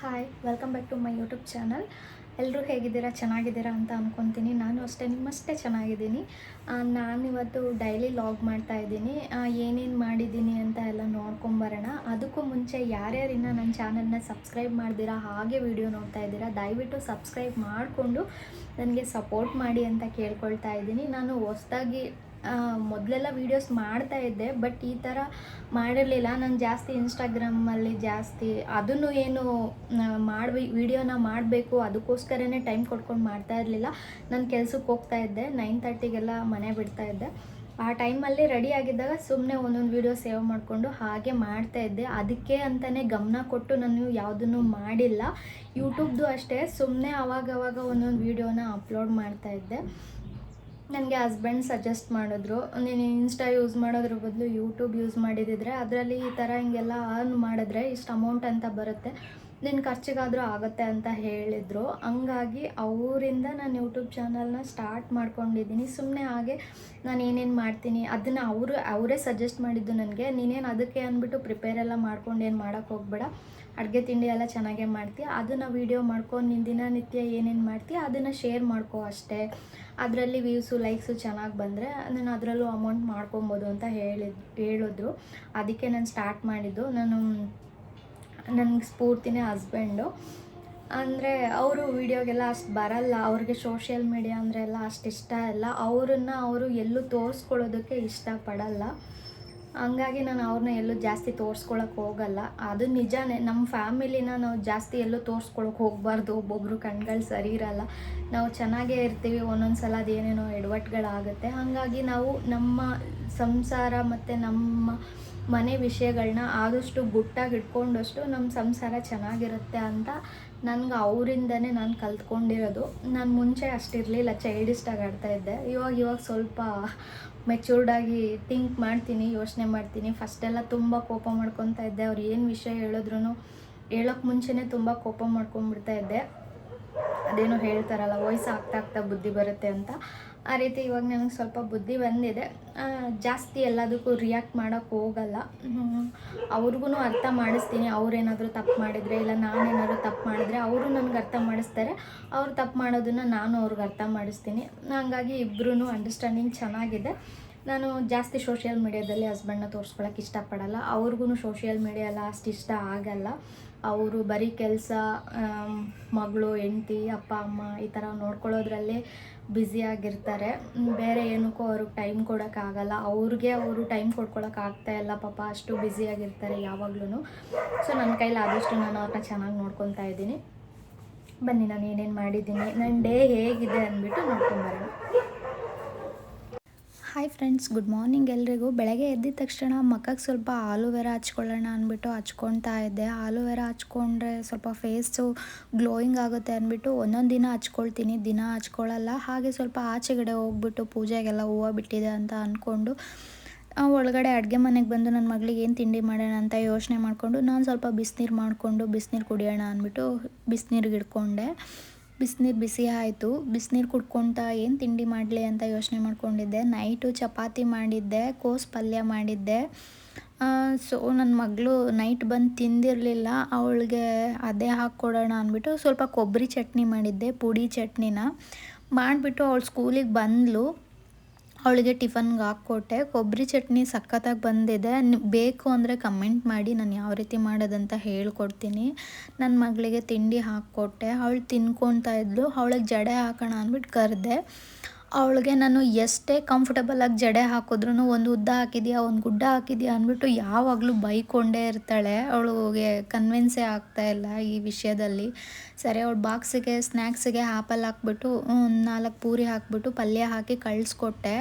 Hi welcome back to my YouTube channel ಎಲ್ಲರೂ ಹೇಗಿದ್ದೀರಾ? ಚೆನ್ನಾಗಿದ್ದೀರಾ ಅಂತ ಅಂದ್ಕೊತೀನಿ ನಾನು ಅಷ್ಟೇ, ನಿಮ್ಮಷ್ಟೇ ಚೆನ್ನಾಗಿದ್ದೀನಿ. ನಾನಿವತ್ತು ಡೈಲಿ ಲಾಗ್ ಮಾಡ್ತಾ ಇದ್ದೀನಿ. ಏನೇನು ಮಾಡಿದ್ದೀನಿ ಅಂತ ಎಲ್ಲ ನೋಡ್ಕೊಂಬರೋಣ ಅದಕ್ಕೂ ಮುಂಚೆ ಯಾರ್ಯಾರಿನ್ನ ನನ್ನ ಚಾನಲ್ನ ಸಬ್ಸ್ಕ್ರೈಬ್ ಮಾಡ್ದಿರಾ, ಹಾಗೆ ವಿಡಿಯೋ ನೋಡ್ತಾ ಇದ್ದೀರಾ, ದಯವಿಟ್ಟು ಸಬ್ಸ್ಕ್ರೈಬ್ ಮಾಡಿಕೊಂಡು ನನಗೆ ಸಪೋರ್ಟ್ ಮಾಡಿ ಅಂತ ಕೇಳ್ಕೊಳ್ತಾ ಇದ್ದೀನಿ. ನಾನು ಹೊಸ್ದಾಗಿ ಮೊದಲೆಲ್ಲ ವೀಡಿಯೋಸ್ ಮಾಡ್ತಾ ಇದ್ದೆ ಬಟ್ ಈ ಥರ ಮಾಡಿರಲಿಲ್ಲ. ನಾನು ಜಾಸ್ತಿ ಇನ್ಸ್ಟಾಗ್ರಾಮಲ್ಲಿ ಜಾಸ್ತಿ ಅದನ್ನು ಏನು ಮಾಡಿ ವಿಡಿಯೋನ ಮಾಡಬೇಕು, ಅದಕ್ಕೋಸ್ಕರನೇ ಟೈಮ್ ಕೊಡ್ಕೊಂಡು ಮಾಡ್ತಾ ಇರಲಿಲ್ಲ. ನಾನು ಕೆಲ್ಸಕ್ಕೆ ಹೋಗ್ತಾ ಇದ್ದೆ ನೈನ್ ತರ್ಟಿಗೆಲ್ಲ ಮನೆ ಬಿಡ್ತಾ ಇದ್ದೆ. ಆ ಟೈಮಲ್ಲಿ ರೆಡಿ ಆಗಿದ್ದಾಗ ಸುಮ್ಮನೆ ಒಂದೊಂದು ವೀಡಿಯೋ ಸೇವ್ ಮಾಡಿಕೊಂಡು ಹಾಗೆ ಮಾಡ್ತಾ ಇದ್ದೆ. ಅದಕ್ಕೆ ಅಂತಲೇ ಗಮನ ಕೊಟ್ಟು ನಾನು ಯಾವುದನ್ನು ಮಾಡಿಲ್ಲ. ಯೂಟ್ಯೂಬ್ದು ಅಷ್ಟೇ ಸುಮ್ಮನೆ ಆವಾಗವಾಗ ಒಂದೊಂದು ವೀಡಿಯೋನ ಅಪ್ಲೋಡ್ ಮಾಡ್ತಾ ಇದ್ದೆ. ನನಗೆ ಹಸ್ಬೆಂಡ್ ಸಜೆಸ್ಟ್ ಮಾಡಿದ್ರು. ನೀನು ಇನ್ಸ್ಟಾ ಯೂಸ್ ಮಾಡೋದ್ರ ಬದಲು ಯೂಟ್ಯೂಬ್ ಯೂಸ್ ಮಾಡಿದಿದ್ರೆ ಅದರಲ್ಲಿ ಈ ಥರ ಹಿಂಗೆಲ್ಲ ಅರ್ನ್ ಮಾಡಿದ್ರೆ ಇಷ್ಟು ಅಮೌಂಟ್ ಅಂತ ಬರುತ್ತೆ. ನಿನ್ನ ಖರ್ಚಿಗಾದರೂ ಆಗುತ್ತೆ ಅಂತ ಹೇಳಿದರು. ಹಂಗಾಗಿ ಅವರಿಂದ ನಾನು ಯೂಟ್ಯೂಬ್ ಚಾನಲ್ನ ಸ್ಟಾರ್ಟ್ ಮಾಡ್ಕೊಂಡಿದ್ದೀನಿ. ಸುಮ್ಮನೆ ಹಾಗೆ ನಾನು ಏನೇನು ಮಾಡ್ತೀನಿ ಅದನ್ನು ಅವರು, ಅವರೇ ಸಜೆಸ್ಟ್ ಮಾಡಿದ್ದು ನನಗೆ. ನೀನೇನು ಅದಕ್ಕೆ ಅಂದ್ಬಿಟ್ಟು ಪ್ರಿಪೇರ್ ಎಲ್ಲ ಮಾಡ್ಕೊಂಡು ಏನು ಮಾಡೋಕ್ಕೆ ಹೋಗ್ಬೇಡ. ಅಡುಗೆ ತಿಂಡಿ ಎಲ್ಲ ಚೆನ್ನಾಗೇ ಮಾಡ್ತೀಯ. ಅದನ್ನು ವೀಡಿಯೋ ಮಾಡ್ಕೊಂಡು ನಿನ್ನ ದಿನನಿತ್ಯ ಏನೇನು ಮಾಡ್ತೀಯ ಅದನ್ನು ಶೇರ್ ಮಾಡ್ಕೋ ಅಷ್ಟೇ. ಅದರಲ್ಲಿ ವ್ಯೂಸು ಲೈಕ್ಸು ಚೆನ್ನಾಗಿ ಬಂದರೆ ನಾನು ಅದರಲ್ಲೂ ಅಮೌಂಟ್ ಮಾಡ್ಕೊಬೋದು ಅಂತ ಹೇಳಿದ್, ಹೇಳಿದ್ರು. ಅದಕ್ಕೆ ನಾನು ಸ್ಟಾರ್ಟ್ ಮಾಡಿದ್ದು. ನಾನು ನನಗೆ ಸ್ಫೂರ್ತಿನೇ ಹಸ್ಬೆಂಡು ಅಂದರೆ ಅವರು ವೀಡಿಯೋಗೆಲ್ಲ ಅಷ್ಟು ಬರಲ್ಲ. ಅವ್ರಿಗೆ ಸೋಷಿಯಲ್ ಮೀಡಿಯಾ ಅಂದರೆ ಎಲ್ಲ ಅಷ್ಟು ಇಷ್ಟ ಇಲ್ಲ. ಅವರನ್ನು ಅವರು ಎಲ್ಲೂ ತೋರಿಸ್ಕೊಳ್ಳೋದಕ್ಕೆ ಇಷ್ಟಪಡಲ್ಲ. ಹಂಗಾಗಿ ನಾನು ಅವ್ರನ್ನ ಎಲ್ಲೂ ಜಾಸ್ತಿ ತೋರಿಸ್ಕೊಳಕ್ಕೆ ಹೋಗಲ್ಲ. ಅದು ನಿಜಾನೇ ನಮ್ಮ ಫ್ಯಾಮಿಲಿನ ನಾವು ಜಾಸ್ತಿ ಎಲ್ಲೂ ತೋರಿಸ್ಕೊಳಕ್ಕೆ ಹೋಗಬಾರ್ದು. ಒಬ್ಬೊಬ್ರು ಕಣ್ಗಳು ಸರಿ ಇರಲ್ಲ. ನಾವು ಚೆನ್ನಾಗೇ ಇರ್ತೀವಿ ಒಂದೊಂದು ಸಲ ಅದೇನೇನೋ ಎಡವಟ್ಗಳಾಗುತ್ತೆ. ಹಾಗಾಗಿ ನಾವು ನಮ್ಮ ಸಂಸಾರ ಮತ್ತು ನಮ್ಮ ಮನೆ ವಿಷಯಗಳನ್ನ ಆದಷ್ಟು ಗುಟ್ಟಾಗಿ ಇಟ್ಕೊಂಡಷ್ಟು ನಮ್ಮ ಸಂಸಾರ ಚೆನ್ನಾಗಿರುತ್ತೆ ಅಂತ ನನಗೆ ಅವರಿಂದನೇ ನಾನು ಕಲ್ತ್ಕೊಂಡಿರೋದು. ನಾನು ಮುಂಚೆ ಅಷ್ಟಿರಲಿಲ್ಲ ಚೈಲ್ಡಿಸ್ಟಾಗಿ ಆಡ್ತಾಯಿದ್ದೆ ಇವಾಗ ಇವಾಗ ಸ್ವಲ್ಪ ಮೆಚೂರ್ಡಾಗಿ ಥಿಂಕ್ ಮಾಡ್ತೀನಿ, ಯೋಚನೆ ಮಾಡ್ತೀನಿ. ಫಸ್ಟೆಲ್ಲ ತುಂಬ ಕೋಪ ಮಾಡ್ಕೊತಾ ಇದ್ದೆ. ಅವ್ರು ಏನು ವಿಷಯ ಹೇಳಿದ್ರು ಹೇಳೋಕ್ಕೆ ಮುಂಚೆನೇ ತುಂಬ ಕೋಪ ಮಾಡ್ಕೊಂಡ್ಬಿಡ್ತಾ ಇದ್ದೆ. ಅದೇನೋ ಹೇಳ್ತಾರಲ್ಲ, ವಯಸ್ಸು ಆಗ್ತಾ ಆಗ್ತಾ ಬುದ್ಧಿ ಬರುತ್ತೆ ಅಂತ. ಆ ರೀತಿ ಇವಾಗ ನನಗೆ ಸ್ವಲ್ಪ ಬುದ್ಧಿ ಬಂದಿದೆ. ಜಾಸ್ತಿ ಎಲ್ಲದಕ್ಕೂ ರಿಯಾಕ್ಟ್ ಮಾಡೋಕ್ಕೆ ಹೋಗಲ್ಲ. ಅವ್ರಿಗೂ ಅರ್ಥ ಮಾಡಿಸ್ತೀನಿ. ಅವ್ರೇನಾದರೂ ತಪ್ಪು ಮಾಡಿದರೆ ಇಲ್ಲ ನಾನೇನಾದರೂ ತಪ್ಪು ಮಾಡಿದ್ರೆ ಅವರು ನನಗೆ ಅರ್ಥ ಮಾಡಿಸ್ತಾರೆ. ಅವ್ರು ತಪ್ಪು ಮಾಡೋದನ್ನು ನಾನು ಅವ್ರಿಗೆ ಅರ್ಥ ಮಾಡಿಸ್ತೀನಿ. ಹಾಗಾಗಿ ಇಬ್ಬರೂ ಅಂಡರ್ಸ್ಟ್ಯಾಂಡಿಂಗ್ ಚೆನ್ನಾಗಿದೆ. ನಾನು ಜಾಸ್ತಿ ಸೋಷಿಯಲ್ ಮೀಡಿಯಾದಲ್ಲಿ ಹಸ್ಬೆಂಡ್ನ ತೋರಿಸ್ಕೊಳಕ್ಕೆ ಇಷ್ಟಪಡಲ್ಲ. ಅವ್ರಿಗೂ ಸೋಷಿಯಲ್ ಮೀಡಿಯಾ ಎಲ್ಲ ಅಷ್ಟು ಇಷ್ಟ ಆಗಲ್ಲ. ಅವರು ಬರೀ ಕೆಲಸ ಮಗಳು, ಹೆಂಡ್ತಿ, ಅಪ್ಪ, ಅಮ್ಮ ಈ ಥರ ನೋಡ್ಕೊಳ್ಳೋದ್ರಲ್ಲೇ ಬ್ಯುಸಿಯಾಗಿರ್ತಾರೆ ಬೇರೆ ಏನಕ್ಕೂ ಅವ್ರಿಗೆ ಟೈಮ್ ಕೊಡೋಕ್ಕಾಗಲ್ಲ ಅವ್ರಿಗೆ ಅವರು ಟೈಮ್ ಕೊಡ್ಕೊಳಕ್ಕೆ ಇಲ್ಲ ಪಾಪ. ಅಷ್ಟು ಬ್ಯುಸಿಯಾಗಿರ್ತಾರೆ ಯಾವಾಗ್ಲೂ ಸೊ ನನ್ನ ಕೈಲಿ ಆದಷ್ಟು ನಾನು ಅವ್ರನ್ನ ಚೆನ್ನಾಗಿ ನೋಡ್ಕೊತಾ ಇದ್ದೀನಿ. ಬನ್ನಿ, ನಾನು ಏನೇನು ಮಾಡಿದ್ದೀನಿ. ನನ್ನ ಡೇ ಹೇಗಿದೆ ಅಂದ್ಬಿಟ್ಟು ನೋಡ್ಕೊಂಬರೋಣ ಹಾಯ್ ಫ್ರೆಂಡ್ಸ್ ಗುಡ್ ಮಾರ್ನಿಂಗ್ ಎಲ್ರಿಗೂ. ಬೆಳಗ್ಗೆ ಎದ್ದಿದ ತಕ್ಷಣ ಮಕ್ಕಕ್ಕೆ ಸ್ವಲ್ಪ ಆಲೂವೆರಾ ಹಚ್ಕೊಳ್ಳೋಣ ಅಂದ್ಬಿಟ್ಟು ಹಚ್ಕೊಳ್ತಾ ಇದ್ದೆ. ಆಲೂವೆರಾ ಹಚ್ಕೊಂಡ್ರೆ ಸ್ವಲ್ಪ ಫೇಸು ಗ್ಲೋಯಿಂಗ್ ಆಗುತ್ತೆ ಅಂದ್ಬಿಟ್ಟು ಒಂದೊಂದು ದಿನ ಹಚ್ಕೊಳ್ತೀನಿ, ದಿನ ಹಚ್ಕೊಳ್ಳಲ್ಲ ಹಾಗೆ ಸ್ವಲ್ಪ ಆಚೆಗಡೆ ಹೋಗ್ಬಿಟ್ಟು ಪೂಜೆಗೆಲ್ಲ ಹೂವು ಬಿಟ್ಟಿದೆ ಅಂತ ಅಂದ್ಕೊಂಡು ಒಳಗಡೆ ಅಡುಗೆ ಮನೆಗೆ ಬಂದು ನನ್ನ ಮಗಳಿಗೆ ಏನು ತಿಂಡಿ ಮಾಡೋಣ ಅಂತ ಯೋಚನೆ ಮಾಡಿಕೊಂಡು ನಾನು ಸ್ವಲ್ಪ ಬಿಸಿನೀರು ಮಾಡಿಕೊಂಡು ಬಿಸಿನೀರು ಕುಡಿಯೋಣ ಅಂದ್ಬಿಟ್ಟು ಬಿಸಿನೀರಿಗೆ ಇಟ್ಕೊಂಡೆ ಬಿಸಿನೀರು ಬಿಸಿ ಆಯಿತು. ಬಿಸಿನೀರು ಕುಡ್ಕೊತ ಏನು ತಿಂಡಿ ಮಾಡಲಿ ಅಂತ ಯೋಚನೆ ಮಾಡ್ಕೊಂಡಿದ್ದೆ. ನೈಟು ಚಪಾತಿ ಮಾಡಿದ್ದೆ, ಕೋಸ್ ಪಲ್ಯ ಮಾಡಿದ್ದೆ. ಸೊ ನನ್ನ ಮಗಳು ನೈಟ್ ಬಂದು ತಿಂದಿರಲಿಲ್ಲ. ಅವಳಿಗೆ ಅದೇ ಹಾಕ್ಕೊಡೋಣ ಅಂದ್ಬಿಟ್ಟು ಸ್ವಲ್ಪ ಕೊಬ್ಬರಿ ಚಟ್ನಿ ಮಾಡಿದ್ದೆ, ಪುಡಿ ಚಟ್ನಿನ. ಮಾಡಿಬಿಟ್ಟು ಅವಳು ಸ್ಕೂಲಿಗೆ ಬಂದಳು ಅವಳಿಗೆ ಟಿಫನ್ಗೆ ಹಾಕ್ಕೊಟ್ಟೆ. ಕೊಬ್ಬರಿ ಚಟ್ನಿ ಸಖತ್ತಾಗಿ ಬಂದಿದೆ. ಬೇಕು ಅಂದರೆ ಕಮೆಂಟ್ ಮಾಡಿ, ನಾನು ಯಾವ ರೀತಿ ಮಾಡೋದಂತ ಹೇಳ್ಕೊಡ್ತೀನಿ. ನನ್ನ ಮಗಳಿಗೆ ತಿಂಡಿ ಹಾಕ್ಕೊಟ್ಟೆ. ಅವಳು ತಿನ್ಕೊತಾ ಇದ್ಲು. ಅವಳಿಗೆ ಜಡೆ ಹಾಕೋಣ ಅಂದ್ಬಿಟ್ಟು ಕರೆದೆ. ಅವಳಿಗೆ ನಾನು ಎಷ್ಟೇ ಕಂಫರ್ಟಬಲಾಗಿ ಜಡೆ ಹಾಕಿದ್ರೂ ಒಂದು ಉದ್ದ ಹಾಕಿದ್ಯಾ, ಒಂದು ಗುಡ್ಡ ಹಾಕಿದ್ಯಾ ಅಂದ್ಬಿಟ್ಟು ಯಾವಾಗಲೂ ಬೈಕೊಂಡೇ ಇರ್ತಾಳೆ. ಅವಳಿಗೆ ಕನ್ವಿನ್ಸೇ ಆಗ್ತಾ ಇಲ್ಲ ಈ ವಿಷಯದಲ್ಲಿ. ಸರಿ, ಅವಳು ಬಾಕ್ಸಿಗೆ ಸ್ನ್ಯಾಕ್ಸಿಗೆ ಆ್ಯಪಲ್ ಹಾಕ್ಬಿಟ್ಟು ನಾಲ್ಕು ಪೂರಿ ಹಾಕ್ಬಿಟ್ಟು ಪಲ್ಯ ಹಾಕಿ ಕಳಿಸ್ಕೊಟ್ಟೆ.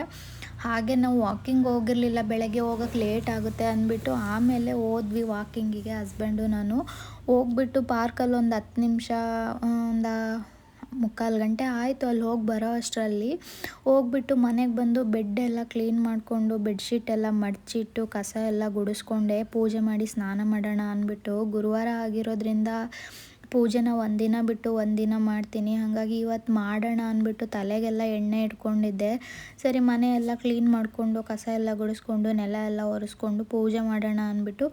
ಹಾಗೆ ನಾವು ವಾಕಿಂಗ್ ಹೋಗಿರಲಿಲ್ಲ, ಬೆಳಗ್ಗೆ ಹೋಗೋಕ್ಕೆ ಲೇಟ್ ಆಗುತ್ತೆ ಅಂದ್ಬಿಟ್ಟು ಆಮೇಲೆ ಹೋದ್ವಿ ವಾಕಿಂಗಿಗೆ ಹಸ್ಬೆಂಡು ನಾನು. ಹೋಗ್ಬಿಟ್ಟು ಪಾರ್ಕಲ್ಲಿ ಒಂದು ಹತ್ತು ನಿಮಿಷ, ಒಂದು ಮುಕ್ಕಾಲು ಗಂಟೆ ಆಯಿತು ಅಲ್ಲಿ ಹೋಗಿ ಬರೋ ಅಷ್ಟರಲ್ಲಿ. ಹೋಗ್ಬಿಟ್ಟು ಮನೆಗೆ ಬಂದು ಬೆಡ್ ಎಲ್ಲ ಕ್ಲೀನ್ ಮಾಡಿಕೊಂಡು ಬೆಡ್ಶೀಟ್ ಎಲ್ಲ ಮಡಚಿಟ್ಟು ಕಸ ಎಲ್ಲ ಗುಡಿಸ್ಕೊಂಡೆ. ಪೂಜೆ ಮಾಡಿ ಸ್ನಾನ ಮಾಡೋಣ ಅಂದ್ಬಿಟ್ಟು. ಗುರುವಾರ ಆಗಿರೋದ್ರಿಂದ ಪೂಜೆನ ಒಂದಿನ ಬಿಟ್ಟು ಒಂದಿನ ಮಾಡ್ತೀನಿ. ಹಾಗಾಗಿ ಇವತ್ತು ಮಾಡೋಣ ಅಂದ್ಬಿಟ್ಟು ತಲೆಗೆಲ್ಲ ಎಣ್ಣೆ ಇಟ್ಕೊಂಡಿದ್ದೆ. ಸರಿ, ಮನೆ ಎಲ್ಲ ಕ್ಲೀನ್ ಮಾಡಿಕೊಂಡು ಕಸ ಎಲ್ಲ ಗುಡಿಸ್ಕೊಂಡು ನೆಲ ಎಲ್ಲ ಒರೆಸ್ಕೊಂಡು ಪೂಜೆ ಮಾಡೋಣ ಅಂದ್ಬಿಟ್ಟು,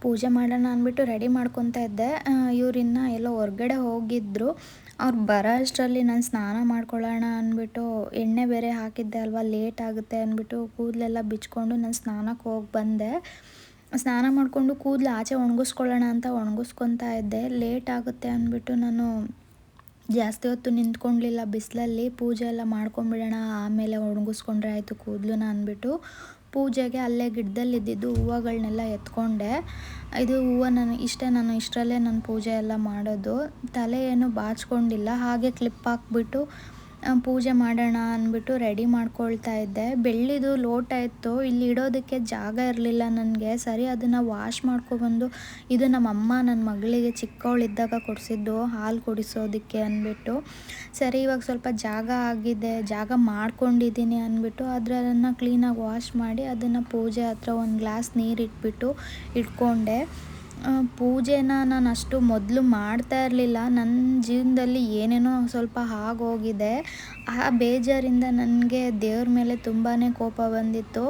ಪೂಜೆ ಮಾಡೋಣ ಅಂದ್ಬಿಟ್ಟು ರೆಡಿ ಮಾಡ್ಕೊತಾ ಇದ್ದೆ. ಇವರಿನ್ನ ಎಲ್ಲೋ ಹೊರ್ಗಡೆ ಹೋಗಿದ್ರು. ಅವ್ರು ಬರೋ ಅಷ್ಟರಲ್ಲಿ ನಾನು ಸ್ನಾನ ಮಾಡ್ಕೊಳ್ಳೋಣ ಅಂದ್ಬಿಟ್ಟು ಎಣ್ಣೆ ಬೇರೆ ಹಾಕಿದ್ದೆ ಅಲ್ವಾ, ಲೇಟ್ ಆಗುತ್ತೆ ಅಂದ್ಬಿಟ್ಟು ಕೂದಲೆಲ್ಲ ಬಿಚ್ಕೊಂಡು ನಾನು ಸ್ನಾನಕ್ಕೆ ಹೋಗಿ ಬಂದೆ. ಸ್ನಾನ ಮಾಡಿಕೊಂಡು ಕೂದಲು ಆಚೆ ಒಣಗಿಸ್ಕೊಳ್ಳೋಣ ಅಂತ ಒಣಗಿಸ್ಕೊತಾ ಇದ್ದೆ. ಲೇಟ್ ಆಗುತ್ತೆ ಅಂದ್ಬಿಟ್ಟು ನಾನು ಜಾಸ್ತಿ ಹೊತ್ತು ನಿಂತ್ಕೊಂಡ್ಲಿಲ್ಲ. ಬಿಸಿಲಲ್ಲಿ ಪೂಜೆ ಎಲ್ಲ ಮಾಡ್ಕೊಂಬಿಡೋಣ, ಆಮೇಲೆ ಒಣಗಿಸ್ಕೊಂಡ್ರೆ ಆಯಿತು ಕೂದಲು ಅಂದ್ಬಿಟ್ಟು ಪೂಜೆಗೆ ಅಲ್ಲೇ ಗಿಡದಲ್ಲಿದ್ದಿದ್ದು ಹೂವುಗಳನ್ನೆಲ್ಲ ಎತ್ಕೊಂಡೆ. ಇದು ಹೂವು ನಾನು ಇಷ್ಟೇ ನಾನು ಇಷ್ಟರಲ್ಲೇ ನಾನು ಪೂಜೆ ಎಲ್ಲ ಮಾಡೋದು. ತಲೆ ಏನು ಬಾಚ್ಕೊಂಡಿಲ್ಲ, ಹಾಗೆ ಕ್ಲಿಪ್ ಹಾಕ್ಬಿಟ್ಟು ಪೂಜೆ ಮಾಡೋಣ ಅಂದ್ಬಿಟ್ಟು ರೆಡಿ ಮಾಡ್ಕೊಳ್ತಾ ಇದ್ದೆ. ಬೆಳ್ಳಿದು ಲೋಟ ಇತ್ತು. ಇಲ್ಲಿ ಇಡೋದಕ್ಕೆ ಜಾಗ ಇರಲಿಲ್ಲ ನನಗೆ. ಸರಿ, ಅದನ್ನು ವಾಶ್ ಮಾಡ್ಕೊಬಂದು ಇದು ನಮ್ಮ ಅಮ್ಮ ನನ್ನ ಮಗಳಿಗೆ ಚಿಕ್ಕವಳಿದ್ದಾಗ ಕೊಡಿಸಿದ್ದು, ಹಾಲು ಕುಡಿಸೋದಕ್ಕೆ ಅಂದ್ಬಿಟ್ಟು. ಸರಿ, ಇವಾಗ ಸ್ವಲ್ಪ ಜಾಗ ಆಗಿದೆ, ಜಾಗ ಮಾಡ್ಕೊಂಡಿದ್ದೀನಿ ಅಂದ್ಬಿಟ್ಟು ಅದನ್ನು ಕ್ಲೀನಾಗಿ ವಾಶ್ ಮಾಡಿ ಅದನ್ನು ಪೂಜೆ ಹತ್ರ ಒಂದು ಗ್ಲಾಸ್ ನೀರು ಇಟ್ಬಿಟ್ಟು ಇಟ್ಕೊಂಡೆ. ಪೂಜೆನ ನಾನು ಅಷ್ಟು ಮೊದಲು ಮಾಡ್ತಾ ಇರಲಿಲ್ಲ. ನನ್ನ ಜೀವನದಲ್ಲಿ ಏನೇನೋ ಸ್ವಲ್ಪ ಆಗೋಗಿದೆ. ಆ ಬೇಜಾರಿಂದ ನನಗೆ ದೇವ್ರ ಮೇಲೆ ತುಂಬಾ ಕೋಪ ಬಂದಿತ್ತು.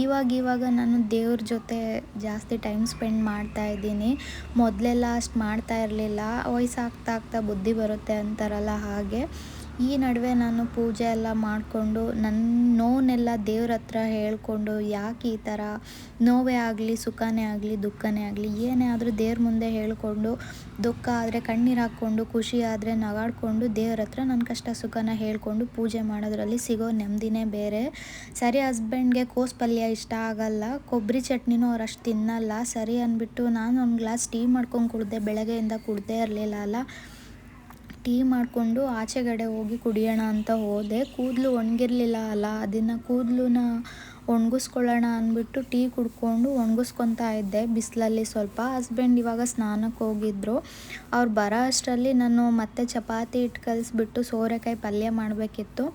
ಇವಾಗ ಇವಾಗ ನಾನು ದೇವ್ರ ಜೊತೆ ಜಾಸ್ತಿ ಟೈಮ್ ಸ್ಪೆಂಡ್ ಮಾಡ್ತಾ ಇದ್ದೀನಿ. ಮೊದಲೆಲ್ಲ ಅಷ್ಟು ಮಾಡ್ತಾ ಇರಲಿಲ್ಲ. ವಯಸ್ಸಾಗ್ತಾ ಆಗ್ತಾ ಬುದ್ಧಿ ಬರುತ್ತೆ ಅಂತಾರಲ್ಲ ಹಾಗೆ. ಈ ನಡುವೆ ನಾನು ಪೂಜೆ ಎಲ್ಲ ಮಾಡಿಕೊಂಡು ನನ್ನ ನೋವನ್ನೆಲ್ಲ ದೇವ್ರ ಹತ್ರ ಹೇಳಿಕೊಂಡು ಯಾಕೆ ಈ ಥರ ನೋವೇ ಆಗಲಿ, ಸುಖನೇ ಆಗಲಿ, ದುಃಖನೇ ಆಗಲಿ, ಏನೇ ಆದರೂ ದೇವ್ರ ಮುಂದೆ ಹೇಳಿಕೊಂಡು, ದುಃಖ ಆದರೆ ಕಣ್ಣೀರು ಹಾಕ್ಕೊಂಡು, ಖುಷಿ ಆದರೆ ನಗಾಡಿಕೊಂಡು ದೇವ್ರ ಹತ್ರ ನನ್ನ ಕಷ್ಟ, ಸುಖನ ಹೇಳಿಕೊಂಡು ಪೂಜೆ ಮಾಡೋದ್ರಲ್ಲಿ ಸಿಗೋ ನೆಮ್ಮದಿನೇ ಬೇರೆ. ಸರಿ ಹಸ್ಬೆಂಡ್ಗೆ ಕೋಸ್ ಪಲ್ಯ ಇಷ್ಟ ಆಗಲ್ಲ ಕೊಬ್ಬರಿ ಚಟ್ನಿನೂ ಅವ್ರು ಅಷ್ಟು ತಿನ್ನಲ್ಲ, ಸರಿ ಅಂದ್ಬಿಟ್ಟು ನಾನು ಒಂದು ಗ್ಲಾಸ್ ಟೀ ಮಾಡ್ಕೊಂಡು ಕುಡಿದೆ, ಬೆಳಗ್ಗೆಯಿಂದ ಕುಡ್ದೇ ಇರಲಿಲ್ಲ ಅಲ್ಲ. ಟೀ ಮಾಡಿಕೊಂಡು ಆಚೆಗಡೆ ಹೋಗಿ ಕುಡಿಯೋಣ ಅಂತ ಹೋದೆ. ಕೂದಲು ಒಣಗಿರಲಿಲ್ಲ ಅಲ್ಲ, ಅದನ್ನು ಕೂದಲನ್ನ ಒಣಗಿಸ್ಕೊಳ್ಳೋಣ ಅಂದ್ಬಿಟ್ಟು ಟೀ ಕುಡ್ಕೊಂಡು ಒಣಗಿಸ್ಕೊತಾ ಇದ್ದೆ. ಬಿಸಿಲಲ್ಲಿ ಸ್ವಲ್ಪ. ಹಸ್ಬೆಂಡ್ ಇವಾಗ ಸ್ನಾನಕ್ಕೆ ಹೋಗಿದ್ರು. ಅವ್ರು ಬರೋ ಅಷ್ಟರಲ್ಲಿ ನಾನು ಮತ್ತೆ ಚಪಾತಿ ಇಟ್ಟು ಕಲಿಸ್ಬಿಟ್ಟು ಸೋರೆಕಾಯಿ ಪಲ್ಯ ಮಾಡಬೇಕಿತ್ತು.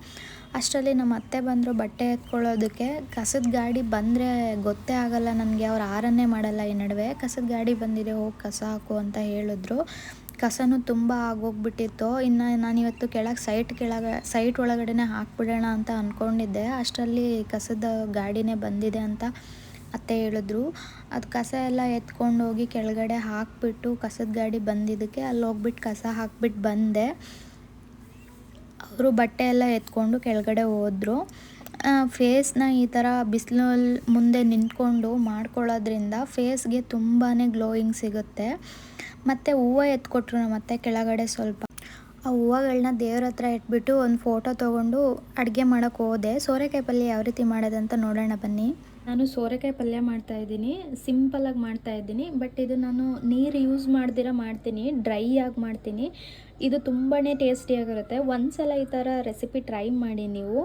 ಅಷ್ಟರಲ್ಲಿ ನಮ್ಮ ಅತ್ತೆ ಬಂದರು ಬಟ್ಟೆ ಎತ್ಕೊಳ್ಳೋದಕ್ಕೆ. ಕಸದ ಗಾಡಿ ಬಂದರೆ ಗೊತ್ತೇ ಆಗಲ್ಲ, ನನಗೆ ಅವ್ರು ಆರನ್ನೇ ಮಾಡಲ್ಲ ಈ ನಡುವೆ. ಕಸದ ಗಾಡಿ ಬಂದಿದೆ, ಹೋಗಿ ಕಸ ಹಾಕು ಅಂತ ಹೇಳಿದ್ರು. ಕಸನೂ ತುಂಬ ಆಗೋಗ್ಬಿಟ್ಟಿತ್ತು. ಇನ್ನು ನಾನಿವತ್ತು ಕೆಳಗೆ ಸೈಟ್ ಕೆಳಗೆ ಸೈಟ್ ಒಳಗಡೆ ಹಾಕ್ಬಿಡೋಣ ಅಂತ ಅಂದ್ಕೊಂಡಿದ್ದೆ ಅಷ್ಟರಲ್ಲಿ ಕಸದ ಗಾಡಿನೇ ಬಂದಿದೆ ಅಂತ ಅತ್ತೆ ಹೇಳಿದ್ರು. ಅದು ಕಸ ಎಲ್ಲ ಎತ್ಕೊಂಡು ಹೋಗಿ ಕೆಳಗಡೆ ಹಾಕಿಬಿಟ್ಟು ಕಸದ ಗಾಡಿ ಬಂದಿದ್ದಕ್ಕೆ ಅಲ್ಲಿ ಹೋಗ್ಬಿಟ್ಟು ಕಸ ಹಾಕ್ಬಿಟ್ಟು ಬಂದೆ. ಅವರು ಬಟ್ಟೆ ಎಲ್ಲ ಎತ್ಕೊಂಡು ಕೆಳಗಡೆ ಹೋದರು. ಫೇಸ್ನ ಈ ಥರ ಬಿಸಿಲಲ್ಲಿ ಮುಂದೆ ನಿಂತ್ಕೊಂಡು ಮಾಡ್ಕೊಳ್ಳೋದ್ರಿಂದ ಫೇಸ್ಗೆ ತುಂಬಾ ಗ್ಲೋಯಿಂಗ್ ಸಿಗುತ್ತೆ. ಮತ್ತು ಹೂವು ಎತ್ಕೊಟ್ರು ನಮ್ಮತ್ತೆ ಕೆಳಗಡೆ ಸ್ವಲ್ಪ. ಆ ಹೂವುಗಳನ್ನ ದೇವ್ರ ಹತ್ರ ಇಟ್ಬಿಟ್ಟು ಒಂದು ಫೋಟೋ ತೊಗೊಂಡು ಅಡುಗೆ ಮಾಡೋಕೆ ಹೋದೆ. ಸೋರೆಕಾಯಿ ಪಲ್ಯ ಯಾವ ರೀತಿ ಮಾಡೋದಂತ ನೋಡೋಣ ಬನ್ನಿ. ನಾನು ಸೋರೆಕಾಯಿ ಪಲ್ಯ ಮಾಡ್ತಾ ಇದ್ದೀನಿ. ಸಿಂಪಲಾಗಿ ಮಾಡ್ತಾ ಇದ್ದೀನಿ. ಬಟ್ ಇದು ನಾನು ನೀರು ಯೂಸ್ ಮಾಡ್ದಿರ ಮಾಡ್ತೀನಿ. ಡ್ರೈ ಆಗಿ ಮಾಡ್ತೀನಿ. ಇದು ತುಂಬಾ ಟೇಸ್ಟಿಯಾಗಿರುತ್ತೆ ಒಂದು ಸಲ ಈ ಥರ ರೆಸಿಪಿ ಟ್ರೈ ಮಾಡಿ ನೀವು.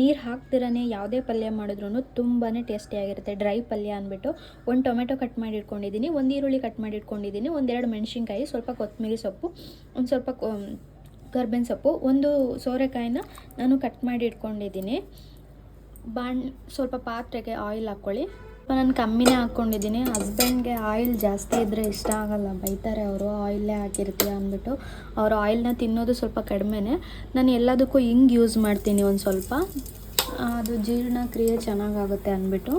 ನೀರು ಹಾಕ್ತಿರನೇ ಯಾವುದೇ ಪಲ್ಯ ಮಾಡಿದ್ರೂ ತುಂಬಾ ಟೇಸ್ಟಿಯಾಗಿರುತ್ತೆ ಡ್ರೈ ಪಲ್ಯ ಅಂದ್ಬಿಟ್ಟು ಒಂದು ಟೊಮೆಟೊ ಕಟ್ ಮಾಡಿ ಇಟ್ಕೊಂಡಿದ್ದೀನಿ ಒಂದು ಈರುಳ್ಳಿ ಕಟ್ ಮಾಡಿ ಇಟ್ಕೊಂಡಿದ್ದೀನಿ ಒಂದೆರಡು ಮೆಣಸಿನ್ಕಾಯಿ, ಸ್ವಲ್ಪ ಕೊತ್ತಂಬರಿ ಸೊಪ್ಪು, ಒಂದು ಸ್ವಲ್ಪ ಕರ್ಬೇವಿನ ಸೊಪ್ಪು, ಒಂದು ಸೋರೆಕಾಯಿನ ನಾನು ಕಟ್ ಮಾಡಿ ಇಟ್ಕೊಂಡಿದ್ದೀನಿ ಬಾಣ್ ಸ್ವಲ್ಪ ಪಾತ್ರೆಗೆ ಆಯಿಲ್ ಹಾಕ್ಕೊಳ್ಳಿ ನಾನು ಕಮ್ಮಿನೇ ಹಾಕ್ಕೊಂಡಿದ್ದೀನಿ ಹಸ್ಬೆಂಡ್ಗೆ ಆಯಿಲ್ ಜಾಸ್ತಿ ಇದ್ದರೆ ಇಷ್ಟ ಆಗಲ್ಲ. ಬೈತಾರೆ ಅವರು, ಆಯಿಲೇ ಹಾಕಿರ್ತೀಯ ಅಂದ್ಬಿಟ್ಟು ಅವರು ಆಯಿಲ್ನ ತಿನ್ನೋದು ಸ್ವಲ್ಪ ಕಡಿಮೆನೇ. ನಾನು ಎಲ್ಲದಕ್ಕೂ ಹಿಂಗೆ ಯೂಸ್ ಮಾಡ್ತೀನಿ ಒಂದು ಸ್ವಲ್ಪ. ಅದು ಜೀರ್ಣಕ್ರಿಯೆ ಚೆನ್ನಾಗಾಗುತ್ತೆ ಅಂದ್ಬಿಟ್ಟು.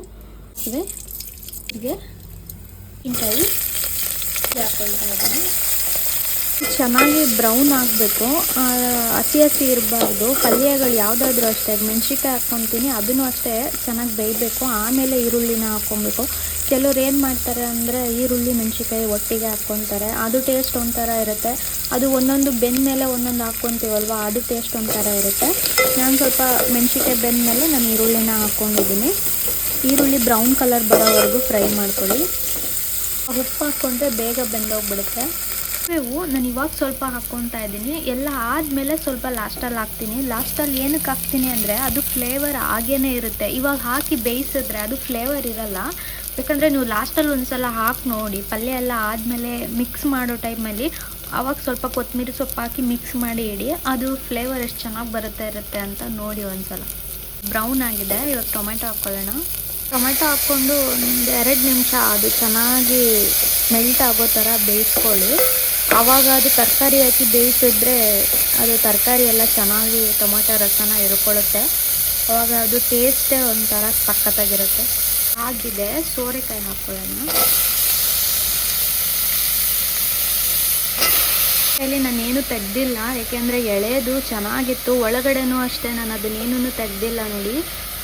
ಇದೆ ಹೀಗೆ. ಇಂಕಾಯಿ ಹಾಕ್ಕೊಳ್ತಾ ಇದ್ದೀನಿ. ಚೆನ್ನಾಗಿ ಬ್ರೌನ್ ಆಗಬೇಕು. ಹಸಿ ಹಸಿ ಇರಬಾರ್ದು. ಪಲ್ಯಗಳು ಯಾವುದಾದ್ರೂ ಅಷ್ಟೇ. ಮೆಣ್ಸಿಕಾಯಿ ಹಾಕ್ಕೊತೀನಿ, ಅದನ್ನು ಅಷ್ಟೇ ಚೆನ್ನಾಗಿ ಬೇಯಬೇಕು. ಆಮೇಲೆ ಈರುಳ್ಳಿನ ಹಾಕ್ಕೊಬೇಕು. ಕೆಲವ್ರು ಏನು ಮಾಡ್ತಾರೆ ಅಂದರೆ, ಈರುಳ್ಳಿ, ಮೆಣ್ಸಿನ್ಕಾಯಿ ಒಟ್ಟಿಗೆ ಹಾಕ್ಕೊತಾರೆ. ಅದು ಟೇಸ್ಟ್ ಒಂಥರ ಇರುತ್ತೆ. ಅದು ಒಂದೊಂದು ಬೆಂದ ಮೇಲೆ ಒಂದೊಂದು ಹಾಕ್ಕೊತೀವಲ್ವ, ಅದು ಟೇಸ್ಟ್ ಒಂಥರ ಇರುತ್ತೆ. ನಾನು ಸ್ವಲ್ಪ ಮೆಣ್ಸಿನ್ಕಾಯಿ ಬೆಂದ ಮೇಲೆ ನಾನು ಈರುಳ್ಳಿನ ಹಾಕ್ಕೊಂಡಿದ್ದೀನಿ. ಈರುಳ್ಳಿ ಬ್ರೌನ್ ಕಲರ್ ಬರೋವರೆಗೂ ಫ್ರೈ ಮಾಡ್ಕೊಳ್ಳಿ. ಉಪ್ಪು ಹಾಕ್ಕೊಂಡ್ರೆ ಬೇಗ ಬೆಂದೋಗ್ಬಿಡುತ್ತೆ. ಕರಿಬೇವು ನಾನು ಇವಾಗ ಸ್ವಲ್ಪ ಹಾಕ್ಕೊತಾ ಇದ್ದೀನಿ. ಎಲ್ಲ ಆದಮೇಲೆ ಸ್ವಲ್ಪ ಲಾಸ್ಟಲ್ಲಿ ಹಾಕ್ತೀನಿ. ಲಾಸ್ಟಲ್ಲಿ ಏನಕ್ಕೆ ಹಾಕ್ತೀನಿ ಅಂದರೆ ಅದು ಫ್ಲೇವರ್ ಹಾಗೇ ಇರುತ್ತೆ. ಇವಾಗ ಹಾಕಿ ಬೇಯಿಸಿದ್ರೆ ಅದು ಫ್ಲೇವರ್ ಇರಲ್ಲ. ಯಾಕಂದರೆ ನೀವು ಲಾಸ್ಟಲ್ಲಿ ಒಂದು ಸಲ ಹಾಕಿ ನೋಡಿ, ಪಲ್ಯ ಎಲ್ಲ ಆದಮೇಲೆ ಮಿಕ್ಸ್ ಮಾಡೋ ಟೈಮಲ್ಲಿ ಆವಾಗ ಸ್ವಲ್ಪ ಕೊತ್ತಂಬರಿ ಸೊಪ್ಪು ಹಾಕಿ ಮಿಕ್ಸ್ ಮಾಡಿ ಇಡಿ, ಅದು ಫ್ಲೇವರ್ ಎಷ್ಟು ಚೆನ್ನಾಗಿ ಬರುತ್ತೆ ಇರುತ್ತೆ ಅಂತ ನೋಡಿ ಒಂದು ಸಲ ಬ್ರೌನ್ ಆಗಿದೆ. ಇವಾಗ ಟೊಮೆಟೊ ಹಾಕ್ಕೊಳ್ಳೋಣ. ಟೊಮೆಟೊ ಹಾಕ್ಕೊಂಡು ಒಂದು ಎರಡು ನಿಮಿಷ ಅದು ಚೆನ್ನಾಗಿ ಮೆಲ್ಟ್ ಆಗೋ ಥರ ಬೇಯಿಸ್ಕೊಳ್ಳಿ. ಆವಾಗ ಅದು ತರಕಾರಿ ಹಾಕಿ ಬೇಯಿಸಿದ್ರೆ ಅದು ತರಕಾರಿ ಎಲ್ಲ ಚೆನ್ನಾಗಿ ಟೊಮೆಟೊ ರಸನ ಇರ್ಕೊಳ್ಳುತ್ತೆ ಆವಾಗ ಅದು ಟೇಸ್ಟೇ ಒಂಥರ ಸಖತ್ತಾಗಿರುತ್ತೆ. ಆಗಿದೆ. ಸೋರೆಕಾಯಿ ಹಾಕೊಳ್ಳೋಣ. ಇಲ್ಲಿ ನಾನೇನು ತೆಗ್ದಿಲ್ಲ, ಯಾಕೆಂದರೆ ಎಳೆದು ಚೆನ್ನಾಗಿತ್ತು. ಒಳಗಡೆನೂ ಅಷ್ಟೇ ನಾನು ಅದನ್ನೇನೂ ತೆಗ್ದಿಲ್ಲ ನೋಡಿ.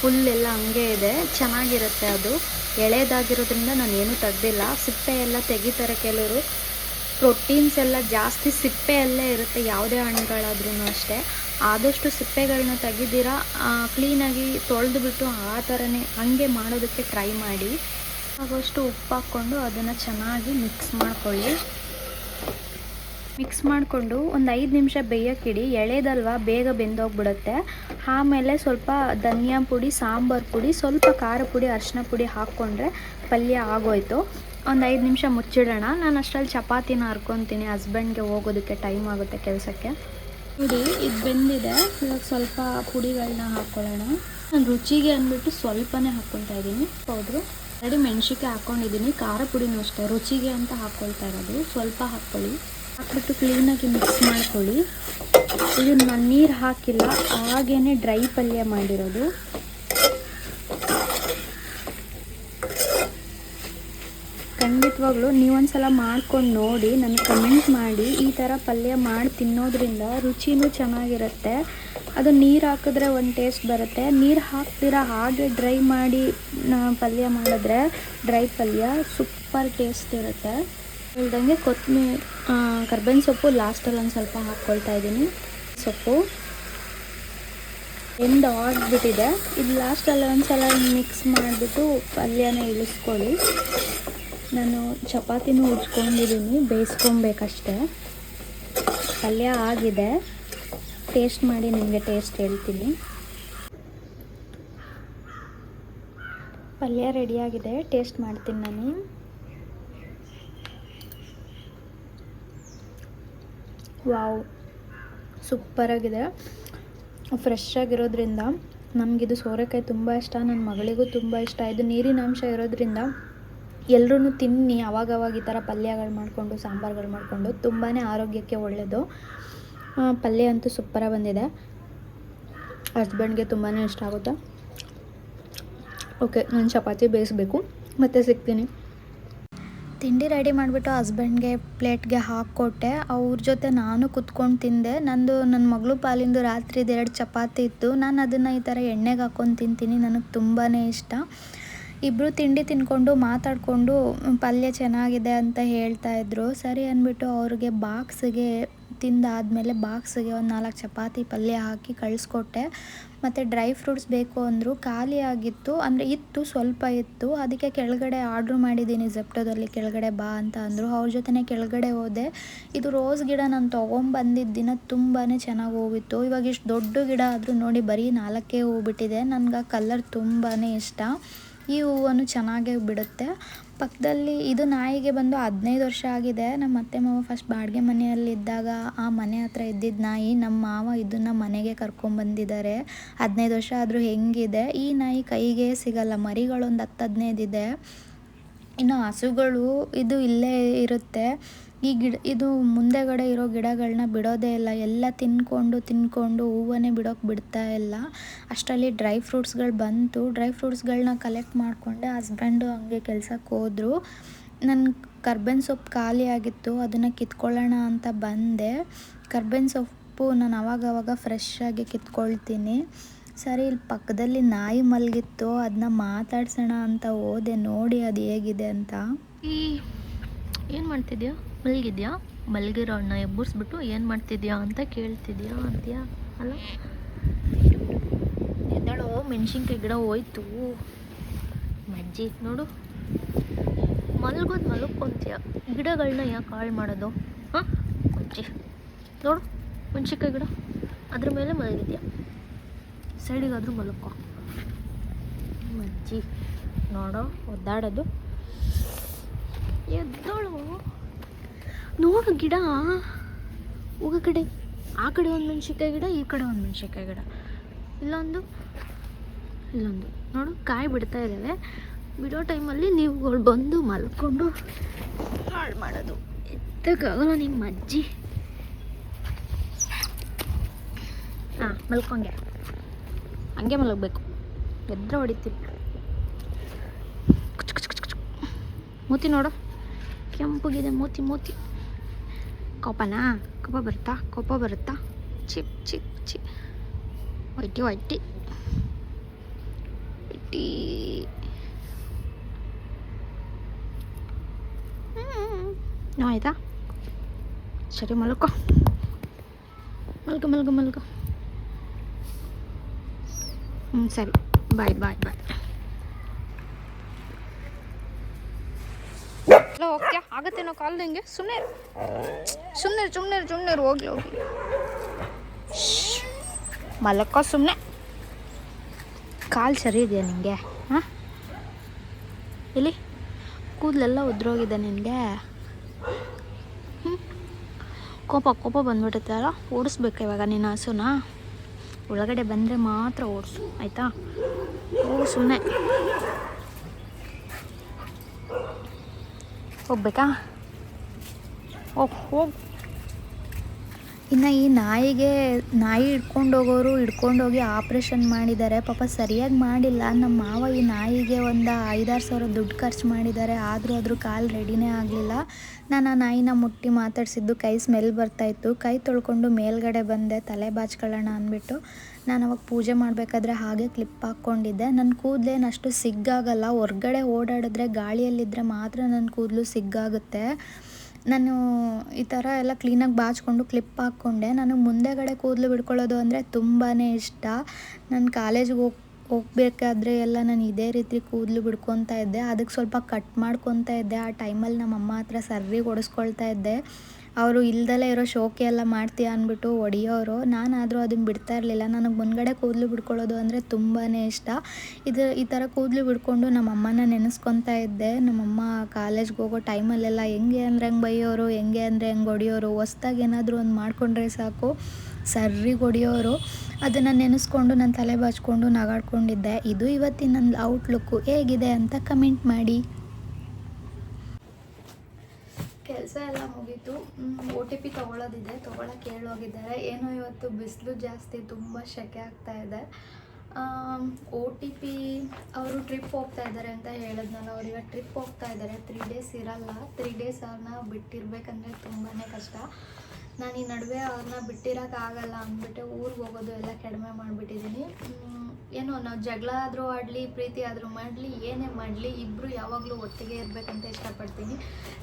ಫುಲ್ ಎಲ್ಲ ಹಂಗೆ ಇದೆ. ಚೆನ್ನಾಗಿರುತ್ತೆ ಅದು. ಎಳೆದಾಗಿರೋದ್ರಿಂದ ನಾನೇನು ತೆಗ್ದಿಲ್ಲ. ಸಿಪ್ಪೆ ಎಲ್ಲ ತೆಗಿತಾರೆ ಕೆಲವರು. ಪ್ರೋಟೀನ್ಸ್ ಎಲ್ಲ ಜಾಸ್ತಿ ಸಿಪ್ಪೆಯಲ್ಲೇ ಇರುತ್ತೆ. ಯಾವುದೇ ಹಣ್ಣುಗಳಾದ್ರೂ ಅಷ್ಟೇ. ಆದಷ್ಟು ಸಿಪ್ಪೆಗಳನ್ನ ತೆಗಿದಿರಾ ಕ್ಲೀನಾಗಿ ತೊಳೆದು ಬಿಟ್ಟು ಆ ಥರನೇ ಹಾಗೆ ಮಾಡೋದಕ್ಕೆ ಟ್ರೈ ಮಾಡಿ. ಆಗೋಷ್ಟು ಉಪ್ಪು ಹಾಕ್ಕೊಂಡು ಅದನ್ನು ಚೆನ್ನಾಗಿ ಮಿಕ್ಸ್ ಮಾಡ್ಕೊಳ್ಳಿ. ಮಿಕ್ಸ್ ಮಾಡಿಕೊಂಡು ಒಂದು ಐದು ನಿಮಿಷ ಬೇಯೋಕ್ಕಿಡಿ, ಎಳೆದಲ್ವ ಬೇಗ ಬೆಂದೋಗ್ಬಿಡುತ್ತೆ. ಆಮೇಲೆ ಸ್ವಲ್ಪ ಧನಿಯಾ ಪುಡಿ, ಸಾಂಬಾರು ಪುಡಿ, ಸ್ವಲ್ಪ ಖಾರ ಪುಡಿ, ಅರಿಶಿನ ಪುಡಿ ಹಾಕ್ಕೊಂಡ್ರೆ ಪಲ್ಯ ಆಗೋಯ್ತು. ಒಂದು ಐದು ನಿಮಿಷ ಮುಚ್ಚಿಡೋಣ. ನಾನು ಅಷ್ಟರಲ್ಲಿ ಚಪಾತಿನ ಹರ್ಕೊತೀನಿ. ಹಸ್ಬೆಂಡ್ಗೆ ಹೋಗೋದಕ್ಕೆ ಟೈಮ್ ಆಗುತ್ತೆ ಕೆಲಸಕ್ಕೆ. ನೋಡಿ ಇದು ಬೆಂದಿದೆ. ಇವಾಗ ಸ್ವಲ್ಪ ಪುಡಿಗಳನ್ನ ಹಾಕ್ಕೊಳ್ಳೋಣ. ನಾನು ರುಚಿಗೆ ಅಂದ್ಬಿಟ್ಟು ಸ್ವಲ್ಪನೇ ಹಾಕ್ಕೊತಾ ಇದ್ದೀನಿ. ಹೌದು. ರೆಡಿ ಮೆಣಸಿಕೆ ಹಾಕ್ಕೊಂಡಿದ್ದೀನಿ. ಖಾರ ಪುಡಿನೂ ಅಷ್ಟೇ. ರುಚಿಗೆ ಅಂತ ಹಾಕ್ಕೊಳ್ತಾ ಇರೋದು. ಸ್ವಲ್ಪ ಹಾಕ್ಕೊಳ್ಳಿ. ಹಾಕ್ಬಿಟ್ಟು ಕ್ಲೀನಾಗಿ ಮಿಕ್ಸ್ ಮಾಡ್ಕೊಳ್ಳಿ. ಇದು ನಾನು ನೀರು ಹಾಕಿಲ್ಲ ಹಾಗೇ ಡ್ರೈ ಪಲ್ಯ ಮಾಡಿರೋದು. ಖಂಡಿತವಾಗ್ಲೂ ನೀವೊಂದ್ಸಲ ಮಾಡ್ಕೊಂಡು ನೋಡಿ ನನಗೆ ಕಮೆಂಟ್ ಮಾಡಿ, ಈ ಥರ ಪಲ್ಯ ಮಾಡಿ ತಿನ್ನೋದ್ರಿಂದ ರುಚಿನೂ ಚೆನ್ನಾಗಿರುತ್ತೆ. ಅದು ನೀರು ಹಾಕಿದ್ರೆ ಒಂದು ಟೇಸ್ಟ್ ಬರುತ್ತೆ. ನೀರು ಹಾಕ್ತಿರ ಹಾಗೆ ಡ್ರೈ ಮಾಡಿ ಪಲ್ಯ ಮಾಡಿದ್ರೆ ಡ್ರೈ ಪಲ್ಯ ಸೂಪರ್ ಟೇಸ್ಟ್ ಇರುತ್ತೆ. ಹೇಳ್ದಂಗೆ ಕೊತ್ತಂಬರಿ ಕರ್ಬೇವಿನ ಸೊಪ್ಪು ಲಾಸ್ಟಲ್ಲಿ ಒಂದು ಸ್ವಲ್ಪ ಹಾಕ್ಕೊಳ್ತಾ ಇದ್ದೀನಿ. ಸೊಪ್ಪು ಎಂಡ್ ಆಗಿಬಿಟ್ಟಿದೆ. ಇದು ಲಾಸ್ಟಲ್ಲಿ ಒಂದು ಸಲ ಮಿಕ್ಸ್ ಮಾಡಿಬಿಟ್ಟು ಪಲ್ಯನ ಇಳಿಸ್ಕೊಳ್ಳಿ. ನಾನು ಚಪಾತಿನೂ ಉಜ್ಕೊಂಡಿದ್ದೀನಿ ಬೇಯಿಸ್ಕೊಬೇಕಷ್ಟೆ. ಪಲ್ಯ ಆಗಿದೆ. ಟೇಸ್ಟ್ ಮಾಡಿ ನಿಮಗೆ ಟೇಸ್ಟ್ ಹೇಳ್ತೀನಿ. ಪಲ್ಯ ರೆಡಿಯಾಗಿದೆ ಟೇಸ್ಟ್ ಮಾಡ್ತೀನಿ ನಾನು. ವಾವ್. ಸೂಪರಾಗಿದೆ. ಫ್ರೆಶ್ ಆಗಿರೋದ್ರಿಂದ ನಮಗಿದು ಸೋರೆಕಾಯಿ ತುಂಬ ಇಷ್ಟ ನನ್ನ ಮಗಳಿಗೂ ತುಂಬ ಇಷ್ಟ. ಇದು ನೀರಿನ ಅಂಶ ಇರೋದ್ರಿಂದ ಎಲ್ಲರೂ ತಿನ್ನಿ, ಅವಾಗವಾಗ ಈ ಥರ ಪಲ್ಯಗಳು ಮಾಡಿಕೊಂಡು, ಸಾಂಬಾರುಗಳು ಮಾಡಿಕೊಂಡು ತುಂಬಾ ಆರೋಗ್ಯಕ್ಕೆ ಒಳ್ಳೆಯದು ಪಲ್ಯ ಅಂತೂ ಸೂಪರಾಗಿ ಬಂದಿದೆ. ಹಸ್ಬೆಂಡ್ಗೆ ತುಂಬಾ ಇಷ್ಟ ಆಗುತ್ತೆ. ಓಕೆ, ನಾನು ಚಪಾತಿ ಬೇಯಿಸ್ಬೇಕು. ಮತ್ತೆ ಸಿಗ್ತೀನಿ. ತಿಂಡಿ ರೆಡಿ ಮಾಡಿಬಿಟ್ಟು ಹಸ್ಬೆಂಡ್ಗೆ ಪ್ಲೇಟ್ಗೆ ಹಾಕ್ಕೊಟ್ಟೆ. ಅವ್ರ ಜೊತೆ ನಾನು ಕುತ್ಕೊಂಡು ತಿಂದೆ. ನಂದು ನನ್ನ ಮಗಳು ಪಾಲಿಂದು ರಾತ್ರಿದು ಎರಡು ಚಪಾತಿ ಇತ್ತು. ನಾನು ಅದನ್ನು ಈ ಥರ ಎಣ್ಣೆಗೆ ಹಾಕ್ಕೊಂಡು ತಿಂತೀನಿ. ನನಗೆ ತುಂಬಾ ಇಷ್ಟ. ಇಬ್ಬರು ತಿಂಡಿ ತಿನ್ಕೊಂಡು ಮಾತಾಡಿಕೊಂಡು ಪಲ್ಯ ಚೆನ್ನಾಗಿದೆ ಅಂತ ಹೇಳ್ತಾ ಇದ್ರು. ಸರಿ ಅಂದ್ಬಿಟ್ಟು ಅವ್ರಿಗೆ ಬಾಕ್ಸಿಗೆ ತಿಂದಾದಮೇಲೆ ಬಾಕ್ಸಿಗೆ ಒಂದು ನಾಲ್ಕು ಚಪಾತಿ ಪಲ್ಯ ಹಾಕಿ ಕಳಿಸ್ಕೊಟ್ಟೆ. ಮತ್ತು ಡ್ರೈ ಫ್ರೂಟ್ಸ್ ಬೇಕು ಅಂದರು. ಖಾಲಿ ಆಗಿತ್ತು. ಅಂದರೆ ಇತ್ತು, ಸ್ವಲ್ಪ ಇತ್ತು. ಅದಕ್ಕೆ ಕೆಳಗಡೆ ಆರ್ಡ್ರ್ ಮಾಡಿದ್ದೀನಿ ಜೆಪ್ಟೋದಲ್ಲಿ. ಕೆಳಗಡೆ ಬಾ ಅಂತ ಅಂದರು. ಅವ್ರ ಜೊತೆ ಕೆಳಗಡೆ ಹೋದೆ. ಇದು ರೋಸ್ ಗಿಡ ನಾನು ತೊಗೊಂಬಂದಿದ್ದ ದಿನ ತುಂಬಾ ಚೆನ್ನಾಗಿ ಹೋಗಿತ್ತು. ಇವಾಗ ಇಷ್ಟು ದೊಡ್ಡ ಗಿಡ ಆದರೂ ನೋಡಿ ಬರೀ ನಾಲ್ಕೇ ಹೋಗ್ಬಿಟ್ಟಿದೆ ಬಿಟ್ಟಿದೆ ನನಗೆ ಆ ಕಲರ್ ತುಂಬಾ ಇಷ್ಟ. ಈ ಹೂವನ್ನು ಚೆನ್ನಾಗೇ ಬಿಡುತ್ತೆ. ಪಕ್ಕದಲ್ಲಿ ಇದು ನಾಯಿಗೆ ಬಂದು ಹದಿನೈದು ವರ್ಷ ಆಗಿದೆ. ನಮ್ಮ ಅತ್ತೆ ಮಾವ ಫಸ್ಟ್ ಬಾಡಿಗೆ ಮನೆಯಲ್ಲಿದ್ದಾಗ ಆ ಮನೆ ಹತ್ರ ಇದ್ದಿದ್ದ ನಾಯಿ ನಮ್ಮ ಮಾವ ಇದನ್ನು ಮನೆಗೆ ಕರ್ಕೊಂಡ್ಬಂದಿದ್ದಾರೆ ಹದಿನೈದು ವರ್ಷ ಆದರೂ ಹೆಂಗಿದೆ? ಈ ನಾಯಿ ಕೈಗೆ ಸಿಗಲ್ಲ, ಮರಿಗಳೊಂದು ಹತ್ತು ಹದಿನೈದು ಇದೆ. ಇನ್ನು ಹಸುಗಳು ಇದು ಇಲ್ಲೇ ಇರುತ್ತೆ. ಈ ಗಿಡ, ಇದು ಮುಂದೆಗಡೆ ಇರೋ ಗಿಡಗಳನ್ನ ಬಿಡೋದೇ ಇಲ್ಲ. ಎಲ್ಲ ತಿನ್ಕೊಂಡು ತಿನ್ಕೊಂಡು ಹೂವನ್ನೇ ಬಿಡೋಕೆ ಬಿಡ್ತಾ ಇಲ್ಲ. ಅಷ್ಟರಲ್ಲಿ ಡ್ರೈ ಫ್ರೂಟ್ಸ್ಗಳು ಬಂತು. ಡ್ರೈ ಫ್ರೂಟ್ಸ್ಗಳನ್ನ ಕಲೆಕ್ಟ್ ಮಾಡಿಕೊಂಡೆ. ಹಸ್ಬೆಂಡು ಹಂಗೆ ಕೆಲ್ಸಕ್ಕೆ ಹೋದರು. ನನ್ನ ಕರ್ಬೇವಿನ ಸೊಪ್ಪು ಖಾಲಿ ಆಗಿತ್ತು. ಅದನ್ನು ಕಿತ್ಕೊಳ್ಳೋಣ ಅಂತ ಬಂದೆ. ಕರ್ಬೇವಿನ ಸೊಪ್ಪು ನಾನು ಅವಾಗವಾಗ ಫ್ರೆಶ್ ಆಗಿ ಕಿತ್ಕೊಳ್ತೀನಿ. ಸರಿ, ಇಲ್ಲಿ ಪಕ್ಕದಲ್ಲಿ ನಾಯಿ ಮಲಗಿತ್ತು. ಅದನ್ನ ಮಾತಾಡ್ಸೋಣ ಅಂತ ಹೋದೆ. ನೋಡಿ ಅದು ಹೇಗಿದೆ ಅಂತ. ಏನು ಮಾಡ್ತಿದ್ಯಾ? ಮಲಗಿದ್ಯಾ? ಮಲಗಿರೋ ಅಣ್ಣ ಎಬ್ಬರಿಸ್ಬಿಟ್ಟು ಏನು ಮಾಡ್ತಿದ್ಯಾ ಅಂತ ಕೇಳ್ತಿದ್ಯಾ ಅಂತ್ಯಾ? ಅಲ್ಲ ಎದ್ದಾಳೋ? ಮೆಣಸಿನ್ಕಾಯಿ ಗಿಡ ಹೋಯ್ತು. ಮಜ್ಜಿ ನೋಡು. ಮಲ್ಗೋದು ಮಲ್ಕೊಂತೀಯ? ಗಿಡಗಳನ್ನ ಯಾಕೆ ಹಾಳು ಮಾಡೋದು? ಹಾಂ? ಮಜ್ಜಿ. ನೋಡು, ಮೆಣಸಿನ್ಕಾಯಿ ಗಿಡ. ಅದ್ರ ಮೇಲೆ ಮಲಗಿದ್ಯಾ? ಸೈಡಿಗಾದರೂ ಮಲ್ಕೋ. ಮಜ್ಜಿ. ನೋಡೋ, ಒದ್ದಾಡೋದು. ಎದ್ದೋಳು. ನೋಡು ಗಿಡ. ಹೋಗೋ ಕಡೆ. ಆ ಕಡೆ ಒಂದು ಮೆಣಸಿನ್ಕಾಯಿ ಗಿಡ, ಈ ಕಡೆ ಒಂದು ಮೆಣಸಿನ್ಕಾಯಿ ಗಿಡ. ಇಲ್ಲೊಂದು ಇಲ್ಲೊಂದು. ನೋಡು, ಕಾಯಿ ಬಿಡ್ತಾ ಇದ್ದಾವೆ ಬಿಡೋ ಟೈಮಲ್ಲಿ ನೀವುಗಳು ಬಂದು ಮಲ್ಕೊಂಡು ಹಾಳು ಮಾಡೋದು. ಎತ್ತಕ್ಕಾಗಲ್ಲ ನಿಮ್ಮ ಅಜ್ಜಿ. ಹಾಂ, ಮಲ್ಕೊಂಗೆ. ಹಂಗೆ ಮಲಗಬೇಕು. ಎದ್ರೆ ಹೊಡಿತೀವಿ ಮೂತಿ ನೋಡು. ಕೆಂಪಗಿದೆ ಮೂತಿ ಮೂತಿ ಕೋಪನಾ ಕೋಪ ಬರುತ್ತಾ ಕೋಪ ಬರುತ್ತಾ ಚಿಪ್ ಚಿಪ್ ಚಿಪ್ ಹೊಯ್ಟಿ ಹೊಯ್ಟಿ ಹೊಯ್ಟಿ ಹ್ಞೂ ಆಯ್ತಾ ಸರಿ ಮಲ್ಕೋ ಮಲ್ಕೊ ಮಲ್ಕೊ ಮಲ್ಕೊ ಹ್ಞೂ ಸರಿ ಬಾಯ್ ಬಾಯ್ ಬಾಯ್ ಎಲ್ಲ ಹೋಗ್ತೀಯಾ? ನಾವು ಕಾಲ್ ನಿಂಗೆ ಸುಮ್ಮನೆ ಸುಮ್ಮನೆ ಸುಮ್ಮನೆ ಸುಮ್ಮನೆ ಹೋಗ್ಲಿ ಹೋಗ್ಲಿ. ಮಲಕ್ಕ ಸುಮ್ಮನೆ ಕಾಲು ಸರಿ ಇದೆಯಾ ನಿನಗೆ ಹಾಂ? ಇಲ್ಲಿ. ಕೂದಲೆಲ್ಲ ಉದ್ರೋಗಿದೆ ನಿನಗೆ ಹ್ಞೂ ಕೋಪ ಕೋಪ ಬಂದ್ಬಿಡುತ್ತೆ ಅಲ್ಲ ಓಡಿಸ್ಬೇಕು ಇವಾಗ ನಿನ್ನ ಹಸುನ. ಒಳಗಡೆ ಬಂದರೆ ಮಾತ್ರ ಓಡಿಸು. ಆಯಿತಾ? ಓ ಸುಮ್ಮನೆ ಹೋಗ್ಬೇಕಾ? ಹೋಗ್ ಇನ್ನು ಈ ನಾಯಿಗೆ, ನಾಯಿ ಹಿಡ್ಕೊಂಡು ಹೋಗೋರು ಹಿಡ್ಕೊಂಡೋಗಿ ಆಪ್ರೇಷನ್ ಮಾಡಿದ್ದಾರೆ. ಪಾಪ ಸರಿಯಾಗಿ ಮಾಡಿಲ್ಲ. ನಮ್ಮ ಮಾವ ಈ ನಾಯಿಗೆ ಒಂದು ಐದಾರು ಸಾವಿರ ದುಡ್ಡು ಖರ್ಚು ಮಾಡಿದ್ದಾರೆ. ಆದರೂ ಅದ್ರ ಕಾಲು ರೆಡಿನೇ ಆಗಲಿಲ್ಲ. ನಾನು ಆ ನಾಯಿನ ಮುಟ್ಟಿ ಮಾತಾಡಿಸಿದ್ದು ಕೈ ಸ್ಮೆಲ್ ಬರ್ತಾಯಿತ್ತು ಕೈ ತೊಳ್ಕೊಂಡು ಮೇಲ್ಗಡೆ ಬಂದೆ. ತಲೆ ಬಾಚ್ಕೊಳ್ಳೋಣ ಅಂದ್ಬಿಟ್ಟು. ನಾನು ಅವಾಗ ಪೂಜೆ ಮಾಡಬೇಕಾದ್ರೆ ಹಾಗೆ ಕ್ಲಿಪ್ ಹಾಕ್ಕೊಂಡಿದ್ದೆ. ನನ್ನ ಕೂದಲೇನು ಅಷ್ಟು ಸಿಗ್ಗಾಗಲ್ಲ. ಹೊರ್ಗಡೆ ಓಡಾಡಿದ್ರೆ ಗಾಳಿಯಲ್ಲಿದ್ದರೆ ಮಾತ್ರ ನನ್ನ ಕೂದಲು ಸಿಗ್ಗಾಗುತ್ತೆ. ನಾನು ಈ ಥರ ಎಲ್ಲ ಕ್ಲೀನಾಗಿ ಬಾಚ್ಕೊಂಡು ಕ್ಲಿಪ್ ಹಾಕ್ಕೊಂಡೆ. ನಾನು ಮುಂದೆಗಡೆ ಕೂದಲು ಬಿಡ್ಕೊಳ್ಳೋದು ಅಂದರೆ ತುಂಬಾ ಇಷ್ಟ. ನಾನು ಕಾಲೇಜ್ಗೆ ಹೋಗ್, ಹೋಗ್ಬೇಕಾದ್ರೆ ಎಲ್ಲ ನಾನು ಇದೇ ರೀತಿ ಕೂದಲು ಬಿಡ್ಕೊತಾ ಇದ್ದೆ. ಅದಕ್ಕೆ ಸ್ವಲ್ಪ ಕಟ್ ಮಾಡ್ಕೊತಾ ಇದ್ದೆ. ಆ ಟೈಮಲ್ಲಿ ನಮ್ಮಮ್ಮ ಹತ್ರ ಸರ್ರಿಗೆ ಹೊಡೆಸ್ಕೊಳ್ತಾ ಇದ್ದೆ. ಅವರು ಇಲ್ದಲೇ ಇರೋ ಶೋಕೆ ಎಲ್ಲ ಮಾಡ್ತೀಯ ಅಂದ್ಬಿಟ್ಟು ಹೊಡಿಯೋರು ನಾನಾದರೂ ಅದನ್ನು ಬಿಡ್ತಾ ಇರಲಿಲ್ಲ. ನನಗೆ ಮುಂದ್ಗಡೆ ಕೂದಲು ಬಿಡ್ಕೊಳ್ಳೋದು ಅಂದರೆ ತುಂಬಾ ಇಷ್ಟ. ಇದು ಈ ಥರ ಕೂದಲು ಬಿಡ್ಕೊಂಡು ನಮ್ಮ ಅಮ್ಮನ ನೆನೆಸ್ಕೊತಾ ಇದ್ದೆ. ನಮ್ಮಮ್ಮ ಕಾಲೇಜ್ಗೆ ಹೋಗೋ ಟೈಮಲ್ಲೆಲ್ಲ ಹೆಂಗೆ ಅಂದರೆ ಹಂಗೆ ಬೈಯೋರು, ಹೆಂಗೆ ಅಂದರೆ ಹೆಂಗೆ ಹೊಡಿಯೋರು ಹೊಸ್ದಾಗಿ ಏನಾದರೂ ಒಂದು ಮಾಡಿಕೊಂಡ್ರೆ ಸಾಕು. ಸರ್ರಿಗೆ ಹೊಡಿಯೋರು ಅದನ್ನು ನೆನೆಸ್ಕೊಂಡು ನಾನು ತಲೆ ಬಾಚ್ಕೊಂಡು ನಗಾಡ್ಕೊಂಡಿದ್ದೆ. ಇದು ಇವತ್ತಿನ ನನ್ನ ಔಟ್ಲುಕ್ಕು ಹೇಗಿದೆ ಅಂತ ಕಮೆಂಟ್ ಮಾಡಿ. ಕೆಲಸ ಎಲ್ಲ ಮುಗೀತು. ಒ ಟಿ ಪಿ ತೊಗೊಳೋದಿದೆ ತೊಗೊಳಕ್ಕೆ ಹೇಳೋಗಿದ್ದಾರೆ. ಏನೋ ಇವತ್ತು ಬಿಸಿಲು ಜಾಸ್ತಿ, ತುಂಬ ಸೆಕೆ ಆಗ್ತಾ ಇದೆ. ಒ ಟಿ ಪಿ ಅವರು ಟ್ರಿಪ್ ಹೋಗ್ತಾ ಇದ್ದಾರೆ ಅಂತ ಹೇಳಿದ್ನಲ್ಲ, ಅವ್ರು ಇವಾಗ ಟ್ರಿಪ್ ಹೋಗ್ತಾ ಇದ್ದಾರೆ ತ್ರೀ ಡೇಸ್ ಇರಲ್ಲ. ತ್ರೀ ಡೇಸ್ ಅವ್ರನ್ನ ಬಿಟ್ಟಿರ್ಬೇಕಂದ್ರೆ ತುಂಬಾ ಕಷ್ಟ. ನಾನು ಈ ನಡುವೆ ಅವ್ರನ್ನ ಬಿಟ್ಟಿರೋಕ್ಕಾಗಲ್ಲ ಅಂದ್ಬಿಟ್ಟು ಊರಿಗೆ ಹೋಗೋದು ಎಲ್ಲ ಕಡಿಮೆ ಮಾಡಿಬಿಟ್ಟಿದ್ದೀನಿ ಏನೋ ನಾವು ಜಗಳ ಆದರೂ ಆಡಲಿ, ಪ್ರೀತಿ ಆದರೂ ಮಾಡಲಿ, ಏನೇ ಮಾಡಲಿ ಇಬ್ಬರು ಯಾವಾಗಲೂ ಒಟ್ಟಿಗೆ ಇರಬೇಕಂತ ಇಷ್ಟಪಡ್ತೀನಿ.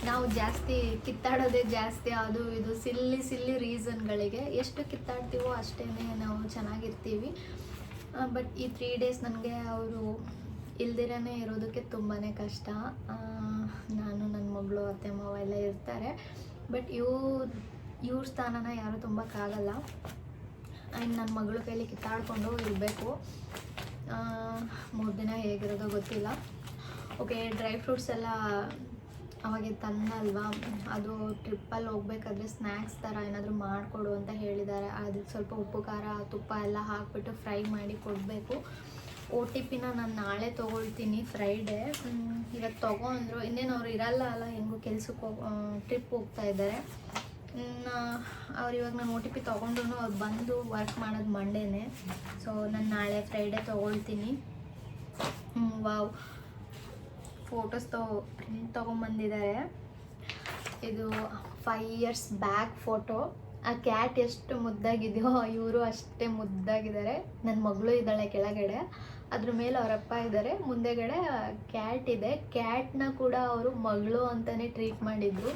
ನಾವು ಜಾಸ್ತಿ ಕಿತ್ತಾಡೋದೇ ಜಾಸ್ತಿ ಅದು ಇದು ಸಿಲ್ಲಿ ಸಿಲ್ಲಿ ರೀಸನ್ಗಳಿಗೆ. ಎಷ್ಟು ಕಿತ್ತಾಡ್ತೀವೋ ಅಷ್ಟೇ ನಾವು ಚೆನ್ನಾಗಿರ್ತೀವಿ. ಬಟ್ ಈ ತ್ರೀ ಡೇಸ್ ನನಗೆ ಅವರು ಇಲ್ದಿರೇ ಇರೋದಕ್ಕೆ ತುಂಬಾ ಕಷ್ಟ. ನಾನು ನನ್ನ ಮಗಳು, ಅತ್ತೆ, ಮಾವ ಎಲ್ಲ ಇರ್ತಾರೆ. ಬಟ್ ಇವ್ರ ಇವ್ರ ಸ್ಥಾನನ ಯಾರೂ ತುಂಬಕ್ಕಾಗಲ್ಲ. ಆ್ಯಂಡ್ ನನ್ನ ಮಗಳು ಕೈಲಿ ಕಿತ್ತಾಡಿಕೊಂಡು ಇರಬೇಕು. ಮೂರು ದಿನ ಹೇಗಿರೋದೋ ಗೊತ್ತಿಲ್ಲ. ಓಕೆ ಡ್ರೈ ಫ್ರೂಟ್ಸ್ ಎಲ್ಲ ಅವಾಗೆ ತಂದಲ್ವಾ ಅದು ಟ್ರಿಪ್ಪಲ್ಲಿ ಹೋಗ್ಬೇಕಾದ್ರೆ ಸ್ನ್ಯಾಕ್ಸ್ ಥರ ಏನಾದರೂ ಮಾಡಿಕೊಡು ಅಂತ ಹೇಳಿದ್ದಾರೆ. ಅದಕ್ಕೆ ಸ್ವಲ್ಪ ಉಪ್ಪು, ಖಾರ, ತುಪ್ಪ ಎಲ್ಲ ಹಾಕ್ಬಿಟ್ಟು ಫ್ರೈ ಮಾಡಿ ಕೊಡಬೇಕು. ಓ ಟಿ ಪಿನ ನಾನು ನಾಳೆ ತೊಗೊಳ್ತೀನಿ ಫ್ರೈಡೇ ಇವತ್ತು ತೊಗೊಂಡ್ರು ಇನ್ನೇನು ಅವ್ರು ಇರಲ್ಲ ಅಲ್ಲ, ಹೆಂಗೂ ಕೆಲ್ಸಕ್ಕೆ ಹೋಗಿ ಟ್ರಿಪ್ ಹೋಗ್ತಾ ಇದ್ದಾರೆ. ಅವ್ರು ಇವಾಗ ನಾನು ಓ ಟಿ ಪಿ ತೊಗೊಂಡ್ರು ಅವ್ರು ಬಂದು ವರ್ಕ್ ಮಾಡೋದು ಮಂಡೇನೆ ಸೊ ನಾನು ನಾಳೆ ಫ್ರೈಡೇ ತೊಗೊಳ್ತೀನಿ. ವಾವ್. ಫೋಟೋಸ್ ತಗೋ ಪ್ರಿಂಟ್ ತೊಗೊಂಬಂದಿದ್ದಾರೆ ಇದು ಫೈವ್ ಇಯರ್ಸ್ ಬ್ಯಾಕ್ ಫೋಟೋ ಆ ಕ್ಯಾಟ್ ಎಷ್ಟು ಮುದ್ದಾಗಿದೆಯೋ, ಇವರು ಅಷ್ಟೇ ಮುದ್ದಾಗಿದ್ದಾರೆ. ನನ್ನ ಮಗಳು ಇದ್ದಾಳೆ ಕೆಳಗಡೆ. ಅದ್ರ ಮೇಲೆ ಅವರಪ್ಪ ಇದ್ದಾರೆ. ಮುಂದೆಗಡೆ ಕ್ಯಾಟ್ ಇದೆ. ಕ್ಯಾಟ್ನ ಕೂಡ ಅವರು ಮಗಳು ಅಂತಲೇ ಟ್ರೀಟ್ ಮಾಡಿದ್ರು.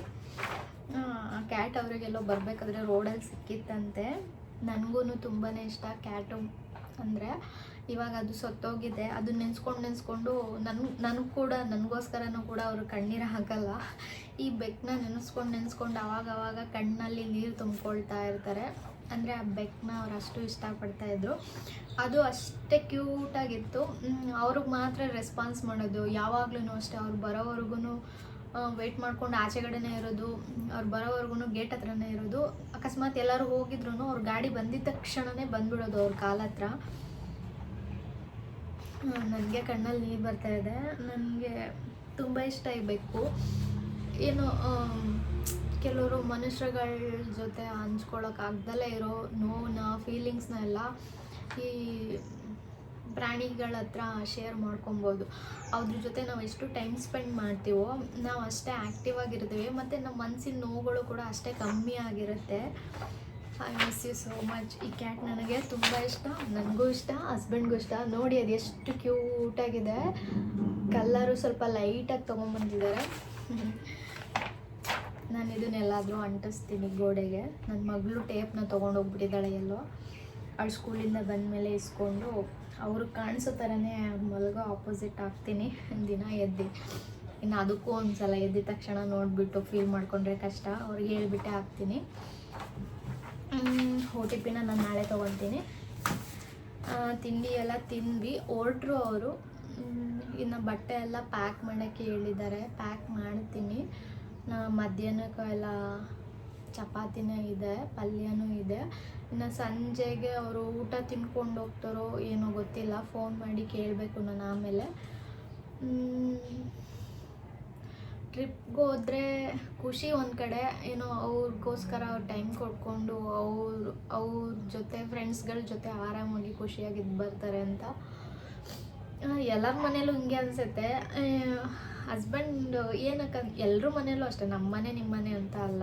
ಕ್ಯಾಟ್ ಅವರಿಗೆಲ್ಲೋ ಬರಬೇಕಾದ್ರೆ ರೋಡಲ್ಲಿ ಸಿಕ್ಕಿತ್ತಂತೆ. ನನಗೂ ತುಂಬಾ ಇಷ್ಟ ಕ್ಯಾಟು ಅಂದರೆ ಇವಾಗ ಅದು ಸತ್ತೋಗಿದೆ ಅದು ನೆನೆಸ್ಕೊಂಡು ನೆನೆಸ್ಕೊಂಡು ನನ್ಗೆ ನನಗೆ ಕೂಡ, ನನಗೋಸ್ಕರನೂ ಕೂಡ ಅವರು ಕಣ್ಣೀರು ಹಾಕಲ್ಲ. ಈ ಬೆಕ್ಕನ್ನ ನೆನೆಸ್ಕೊಂಡು ನೆನೆಸ್ಕೊಂಡು ಅವಾಗ ಅವಾಗ ಕಣ್ಣಲ್ಲಿ ನೀರು ತುಂಬ್ಕೊಳ್ತಾ ಇರ್ತಾರೆ. ಅಂದರೆ ಆ ಬೆಕ್ಕನ್ನ ಅವ್ರು ಅಷ್ಟು ಇಷ್ಟಪಡ್ತಾ ಇದ್ರು. ಅದು ಅಷ್ಟೇ ಕ್ಯೂಟಾಗಿತ್ತು ಅವ್ರಿಗೆ ಮಾತ್ರ ರೆಸ್ಪಾನ್ಸ್ ಮಾಡೋದು. ಯಾವಾಗ್ಲೂ ಅಷ್ಟೇ, ಅವ್ರು ಬರೋವರೆಗೂ ವೆಯ್ಟ್ ಮಾಡ್ಕೊಂಡು ಆಚೆಗಡೆನೇ ಇರೋದು, ಅವ್ರು ಬರೋವರೆಗೂ ಗೇಟ್ ಹತ್ರನೇ ಇರೋದು. ಅಕಸ್ಮಾತ್ ಎಲ್ಲರೂ ಹೋಗಿದ್ರು ಅವ್ರ ಗಾಡಿ ಬಂದಿದ್ದ ತಕ್ಷಣನೇ ಬಂದ್ಬಿಡೋದು ಅವ್ರ ಕಾಲ ಹತ್ರ. ನನಗೆ ಕಣ್ಣಲ್ಲಿ ನೀರು ಬರ್ತಾ ಇದೆ. ನನಗೆ ತುಂಬ ಇಷ್ಟ ಇರಬೇಕು ಏನು ಕೆಲವರು ಮನುಷ್ಯರುಗಳ ಜೊತೆ ಹಂಚ್ಕೊಳ್ಳೋಕ್ಕಾಗ್ದಲೇ ಇರೋ ನೋವನ್ನ ಫೀಲಿಂಗ್ಸ್ನ ಎಲ್ಲ ಈ ಪ್ರಾಣಿಗಳ ಹತ್ರ ಶೇರ್ ಮಾಡ್ಕೊಬೋದು. ಅದ್ರ ಜೊತೆ ನಾವು ಎಷ್ಟು ಟೈಮ್ ಸ್ಪೆಂಡ್ ಮಾಡ್ತೀವೋ ನಾವು ಅಷ್ಟೇ ಆ್ಯಕ್ಟಿವ್ ಆಗಿರ್ತೀವಿ. ಮತ್ತು ನಮ್ಮ ಮನಸ್ಸಿನ ನೋವುಗಳು ಕೂಡ ಅಷ್ಟೇ ಕಮ್ಮಿ ಆಗಿರುತ್ತೆ. I miss you so much ಈ ಕ್ಯಾಟ್ ನನಗೆ ತುಂಬ ಇಷ್ಟ, ನನಗೂ ಇಷ್ಟ ಹಸ್ಬೆಂಡ್ಗೂ ಇಷ್ಟ. ನೋಡಿ ಅದು ಎಷ್ಟು ಕ್ಯೂಟಾಗಿದೆ ಕಲ್ಲರು ಸ್ವಲ್ಪ ಲೈಟಾಗಿ ತೊಗೊಂಬಂದಿದ್ದಾರೆ ನಾನು ಇದನ್ನೆಲ್ಲಾದರೂ ಅಂಟಿಸ್ತೀನಿ ಗೋಡೆಗೆ. ನನ್ನ ಮಗಳು ಟೇಪ್ನ ತೊಗೊಂಡೋಗ್ಬಿಟ್ಟಿದ್ದಾಳೆ ಎಲ್ಲೋ. ಅವಳು ಸ್ಕೂಲಿಂದ ಬಂದಮೇಲೆ ಇಸ್ಕೊಂಡು ಅವ್ರಿಗೆ ಕಾಣಿಸೋ ಥರನೇ ಮಲಗೋ ಆಪೋಸಿಟ್ ಆಗ್ತೀನಿ. ದಿನ ಎದ್ದು. ಇನ್ನು ಅದಕ್ಕೂ ಒಂದು ಸಲ ಎದ್ದಿದ ತಕ್ಷಣ ನೋಡಿಬಿಟ್ಟು ಫೀಲ್ ಮಾಡಿಕೊಂಡ್ರೆ ಕಷ್ಟ. ಅವ್ರಿಗೆ ಹೇಳಿಬಿಟ್ಟೆ ಹಾಕ್ತೀನಿ. ಒ ಟಿ ಪಿನ ನಾನು ನಾಳೆ ತೊಗೊತೀನಿ ತಿಂಡಿ ಎಲ್ಲ ತಿಂದ್ವಿ. ಹೊರಟ್ರು ಅವರು. ಇನ್ನು ಬಟ್ಟೆ ಎಲ್ಲ ಪ್ಯಾಕ್ ಮಾಡೋಕ್ಕೆ ಹೇಳಿದ್ದಾರೆ. ಪ್ಯಾಕ್ ಮಾಡ್ತೀನಿ. ನಾ ಮಧ್ಯಾಹ್ನಕ್ಕೆ ಎಲ್ಲ ಚಪಾತಿನೇ ಇದೆ, ಪಲ್ಯನೂ ಇದೆ. ಇನ್ನು ಸಂಜೆಗೆ ಅವರು ಊಟ ತಿನ್ಕೊಂಡು ಹೋಗ್ತಾರೋ ಏನೋ ಗೊತ್ತಿಲ್ಲ ಫೋನ್ ಮಾಡಿ ಕೇಳಬೇಕು ನಾನು ಆಮೇಲೆ. ಟ್ರಿಪ್ಗೆ ಹೋದರೆ ಖುಷಿ ಒಂದು ಕಡೆ, ಏನೋ ಅವ್ರಿಗೋಸ್ಕರ ಅವ್ರು ಟೈಮ್ ಕೊಟ್ಕೊಂಡು ಅವ್ರ ಅವ್ರ ಜೊತೆ ಫ್ರೆಂಡ್ಸ್ಗಳ ಜೊತೆ ಆರಾಮಾಗಿ ಖುಷಿಯಾಗಿದ್ದು ಬರ್ತಾರೆ ಅಂತ. ಎಲ್ಲರ ಮನೇಲೂ ಹಿಂಗೆ ಅನಿಸುತ್ತೆ. ಹಸ್ಬೆಂಡ್ ಏನಕ್ಕ ಎಲ್ಲರೂ ಮನೇಲೂ ಅಷ್ಟೇ ನಮ್ಮ ಮನೆ ನಿಮ್ಮ ಮನೆ ಅಂತ ಅಲ್ಲ.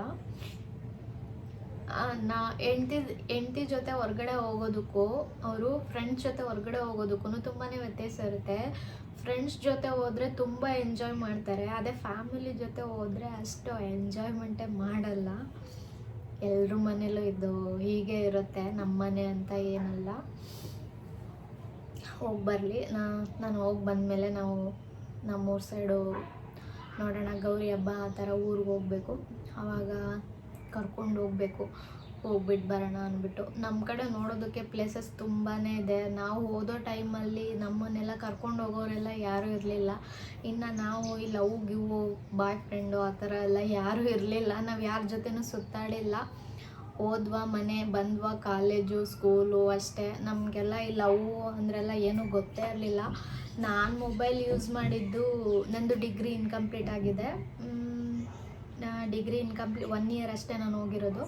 ನಾ ಹೆಂಡ್ತಿ ಹೆಂಡ್ತಿ ಜೊತೆ ಹೊರಗಡೆ ಹೋಗೋದಕ್ಕೂ, ಅವರು ಫ್ರೆಂಡ್ಸ್ ಜೊತೆ ಹೊರಗಡೆ ಹೋಗೋದಕ್ಕೂ ತುಂಬಾ ವ್ಯತ್ಯಾಸ ಇರುತ್ತೆ. ಫ್ರೆಂಡ್ಸ್ ಜೊತೆ ಹೋದರೆ ತುಂಬ ಎಂಜಾಯ್ ಮಾಡ್ತಾರೆ. ಅದೇ ಫ್ಯಾಮಿಲಿ ಜೊತೆ ಹೋದರೆ ಅಷ್ಟು ಎಂಜಾಯ್ಮೆಂಟೇ ಮಾಡಲ್ಲ. ಎಲ್ಲರ ಮನೇಲೂ ಇದು ಹೀಗೆ ಇರುತ್ತೆ ನಮ್ಮ ಮನೆ ಅಂತ ಏನಲ್ಲ. ಹೋಗಿ ಬರಲಿ. ನಾ, ನಾನು ಹೋಗಿ ಬಂದಮೇಲೆ ನಾವು ನಮ್ಮೂರ ಸೈಡು ನೋಡೋಣ. ಗೌರಿ ಹಬ್ಬ ಆ ಥರ ಊರಿಗೆ ಹೋಗಬೇಕು. ಆವಾಗ ಕರ್ಕೊಂಡು ಹೋಗಬೇಕು. ಹೋಗ್ಬಿಟ್ಟು ಬರೋಣ ಅಂದ್ಬಿಟ್ಟು. ನಮ್ಮ ಕಡೆ ನೋಡೋದಕ್ಕೆ ಪ್ಲೇಸಸ್ ತುಂಬಾ ಇದೆ. ನಾವು ಓದೋ ಟೈಮಲ್ಲಿ ನಮ್ಮನ್ನೆಲ್ಲ ಕರ್ಕೊಂಡು ಹೋಗೋರೆಲ್ಲ ಯಾರೂ ಇರಲಿಲ್ಲ. ಇನ್ನು ನಾವು ಈ ಲವ್, ಗಿವ್ ಬಾಯ್ ಫ್ರೆಂಡು ಆ ಥರ ಎಲ್ಲ ಯಾರೂ ಇರಲಿಲ್ಲ. ನಾವು ಯಾರ ಜೊತೆನೂ ಸುತ್ತಾಡಿಲ್ಲ. ಓದ್ವಾ ಮನೆ, ಬಂದ್ವಾ ಕಾಲೇಜು, ಸ್ಕೂಲು ಅಷ್ಟೇ. ನಮಗೆಲ್ಲ ಈ ಲವ್ ಅಂದ್ರೆಲ್ಲ ಏನೂ ಗೊತ್ತೇ ಇರಲಿಲ್ಲ. ನಾನು ಮೊಬೈಲ್ ಯೂಸ್ ಮಾಡಿದ್ದು ನಂದು ಡಿಗ್ರಿ ಇನ್ಕಂಪ್ಲೀಟ್ ಆಗಿದೆ. ಡಿಗ್ರಿ ಇನ್ಕಂಪ್ಲೀಟ್ ಒನ್ ಇಯರ್ ಅಷ್ಟೇ ನಾನು ಹೋಗಿರೋದು.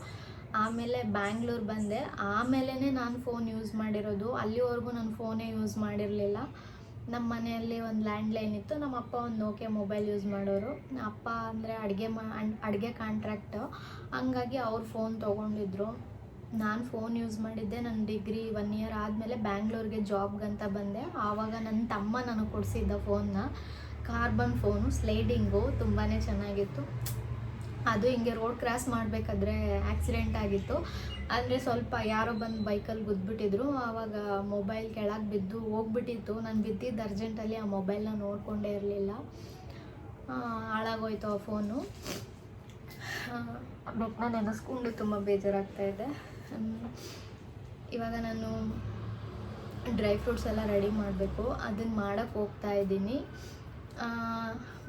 ಆಮೇಲೆ ಬ್ಯಾಂಗ್ಳೂರ್ ಬಂದೆ. ಆಮೇಲೆ ನಾನು ಫೋನ್ ಯೂಸ್ ಮಾಡಿರೋದು. ಅಲ್ಲಿವರೆಗೂ ನಾನು ಫೋನೇ ಯೂಸ್ ಮಾಡಿರಲಿಲ್ಲ. ನಮ್ಮ ಮನೆಯಲ್ಲಿ ಒಂದು ಲ್ಯಾಂಡ್ಲೈನ್ ಇತ್ತು. ನಮ್ಮ ಅಪ್ಪ ಒಂದು ನೋಕೆ ಮೊಬೈಲ್ ಯೂಸ್ ಮಾಡೋರು. ಅಪ್ಪ ಅಂದರೆ ಅಡುಗೆ ಮಾ, ಅಡುಗೆ ಕಾಂಟ್ರಾಕ್ಟು ಹಂಗಾಗಿ ಅವ್ರು ಫೋನ್ ತೊಗೊಂಡಿದ್ರು. ನಾನು ಫೋನ್ ಯೂಸ್ ಮಾಡಿದ್ದೆ. ನನ್ನ ಡಿಗ್ರಿ ಒನ್ ಇಯರ್ ಆದಮೇಲೆ ಬ್ಯಾಂಗ್ಳೂರ್ಗೆ ಜಾಬ್ಗಂತ ಬಂದೆ. ಆವಾಗ ನನ್ನ ತಮ್ಮ ನನಗೆ ಕೊಡಿಸಿದ್ದ ಫೋನ್ನ ಕಾರ್ಬನ್ ಫೋನು ಸ್ಲೈಡಿಂಗು ತುಂಬಾ ಚೆನ್ನಾಗಿತ್ತು. ಅದು ಹಿಂಗೆ ರೋಡ್ ಕ್ರಾಸ್ ಮಾಡಬೇಕಾದ್ರೆ ಆಕ್ಸಿಡೆಂಟ್ ಆಗಿತ್ತು. ಅಂದರೆ ಸ್ವಲ್ಪ ಯಾರೋ ಬಂದು ಬೈಕಲ್ಲಿ ಗುದ್ಬಿಟ್ಟಿದ್ರು. ಆವಾಗ ಮೊಬೈಲ್ ಕೆಳಗೆ ಬಿದ್ದು ಹೋಗ್ಬಿಟ್ಟಿತ್ತು. ನಾನು ಬಿದ್ದಿದ್ದು ಅರ್ಜೆಂಟಲ್ಲಿ ಆ ಮೊಬೈಲ್ನ ನೋಡಿಕೊಂಡೇ ಇರಲಿಲ್ಲ. ಹಾಳಾಗೋಯ್ತು ಆ ಫೋನು ನಾನು ನೆನೆಸ್ಕೊಂಡು ತುಂಬ ಬೇಜಾರಾಗ್ತಾ ಇದೆ. ಇವಾಗ ನಾನು ಡ್ರೈ ಫ್ರೂಟ್ಸ್ ಎಲ್ಲ ರೆಡಿ ಮಾಡಬೇಕು. ಅದನ್ನು ಮಾಡೋಕ್ಕೆ ಹೋಗ್ತಾ ಇದ್ದೀನಿ.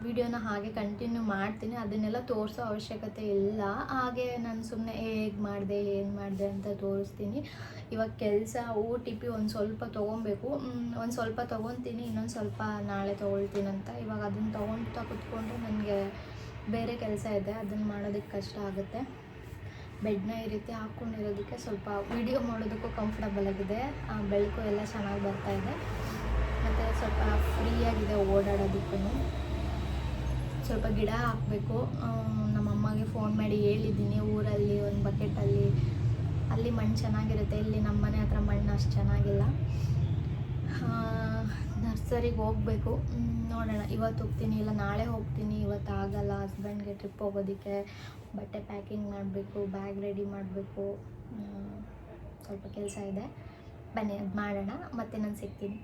ವಿಡಿಯೋನ ಹಾಗೆ ಕಂಟಿನ್ಯೂ ಮಾಡ್ತೀನಿ. ಅದನ್ನೆಲ್ಲ ತೋರಿಸೋ ಅವಶ್ಯಕತೆ ಇಲ್ಲ. ಹಾಗೆ ನಾನು ಸುಮ್ಮನೆ ಹೇಗೆ ಮಾಡಿದೆ? ಏನು ಮಾಡಿದೆ? ಅಂತ ತೋರಿಸ್ತೀನಿ. ಇವಾಗ ಕೆಲಸ ಓ ಟಿ ಪಿ ಒಂದು ಸ್ವಲ್ಪ ತೊಗೊಬೇಕು. ಒಂದು ಸ್ವಲ್ಪ ತೊಗೊತೀನಿ, ಇನ್ನೊಂದು ಸ್ವಲ್ಪ ನಾಳೆ ತೊಗೊಳ್ತೀನಂತ ಇವಾಗ ಅದನ್ನು ತೊಗೊಳ್ತಾ ಕುತ್ಕೊಂಡ್ರೆ ನನಗೆ ಬೇರೆ ಕೆಲಸ ಇದೆ. ಅದನ್ನು ಮಾಡೋದಕ್ಕೆ ಕಷ್ಟ ಆಗುತ್ತೆ. ಬೆಡ್ನ ಈ ರೀತಿ ಹಾಕ್ಕೊಂಡಿರೋದಕ್ಕೆ ಸ್ವಲ್ಪ ವಿಡಿಯೋ ಮಾಡೋದಕ್ಕೂ ಕಂಫರ್ಟಬಲ್ ಆಗಿದೆ. ಬೆಳಕು ಎಲ್ಲ ಚೆನ್ನಾಗಿ ಬರ್ತಾ ಇದೆ. ಮತ್ತು ಸ್ವಲ್ಪ ಫ್ರೀಯಾಗಿದೆ ಓಡಾಡೋದಕ್ಕೂ ಸ್ವಲ್ಪ ಗಿಡ ಹಾಕಬೇಕು. ನಮ್ಮ ಅಮ್ಮಗೆ ಫೋನ್ ಮಾಡಿ ಹೇಳಿದ್ದೀನಿ, ಊರಲ್ಲಿ ಒಂದು ಬಕೆಟಲ್ಲಿ. ಅಲ್ಲಿ ಮಣ್ಣು ಚೆನ್ನಾಗಿರುತ್ತೆ, ಇಲ್ಲಿ ನಮ್ಮ ಮನೆ ಹತ್ರ ಮಣ್ಣು ಅಷ್ಟು ಚೆನ್ನಾಗಿಲ್ಲ. ನರ್ಸರಿಗೆ ಹೋಗಬೇಕು. ನೋಡೋಣ. ಇವತ್ತು ಹೋಗ್ತೀನಿ, ಇಲ್ಲ ನಾಳೆ ಹೋಗ್ತೀನಿ. ಇವತ್ತು ಆಗಲ್ಲ, ಹಸ್ಬೆಂಡ್ಗೆ ಟ್ರಿಪ್ ಹೋಗೋದಕ್ಕೆ. ಬಟ್ಟೆ ಪ್ಯಾಕಿಂಗ್ ಮಾಡಬೇಕು, ಬ್ಯಾಗ್ ರೆಡಿ ಮಾಡಬೇಕು. ಸ್ವಲ್ಪ ಕೆಲಸ ಇದೆ. ಬನ್ನಿ, ಅದು ಮಾಡೋಣ. ಮತ್ತೆ ನಾನು ಸಿಗ್ತೀನಿ.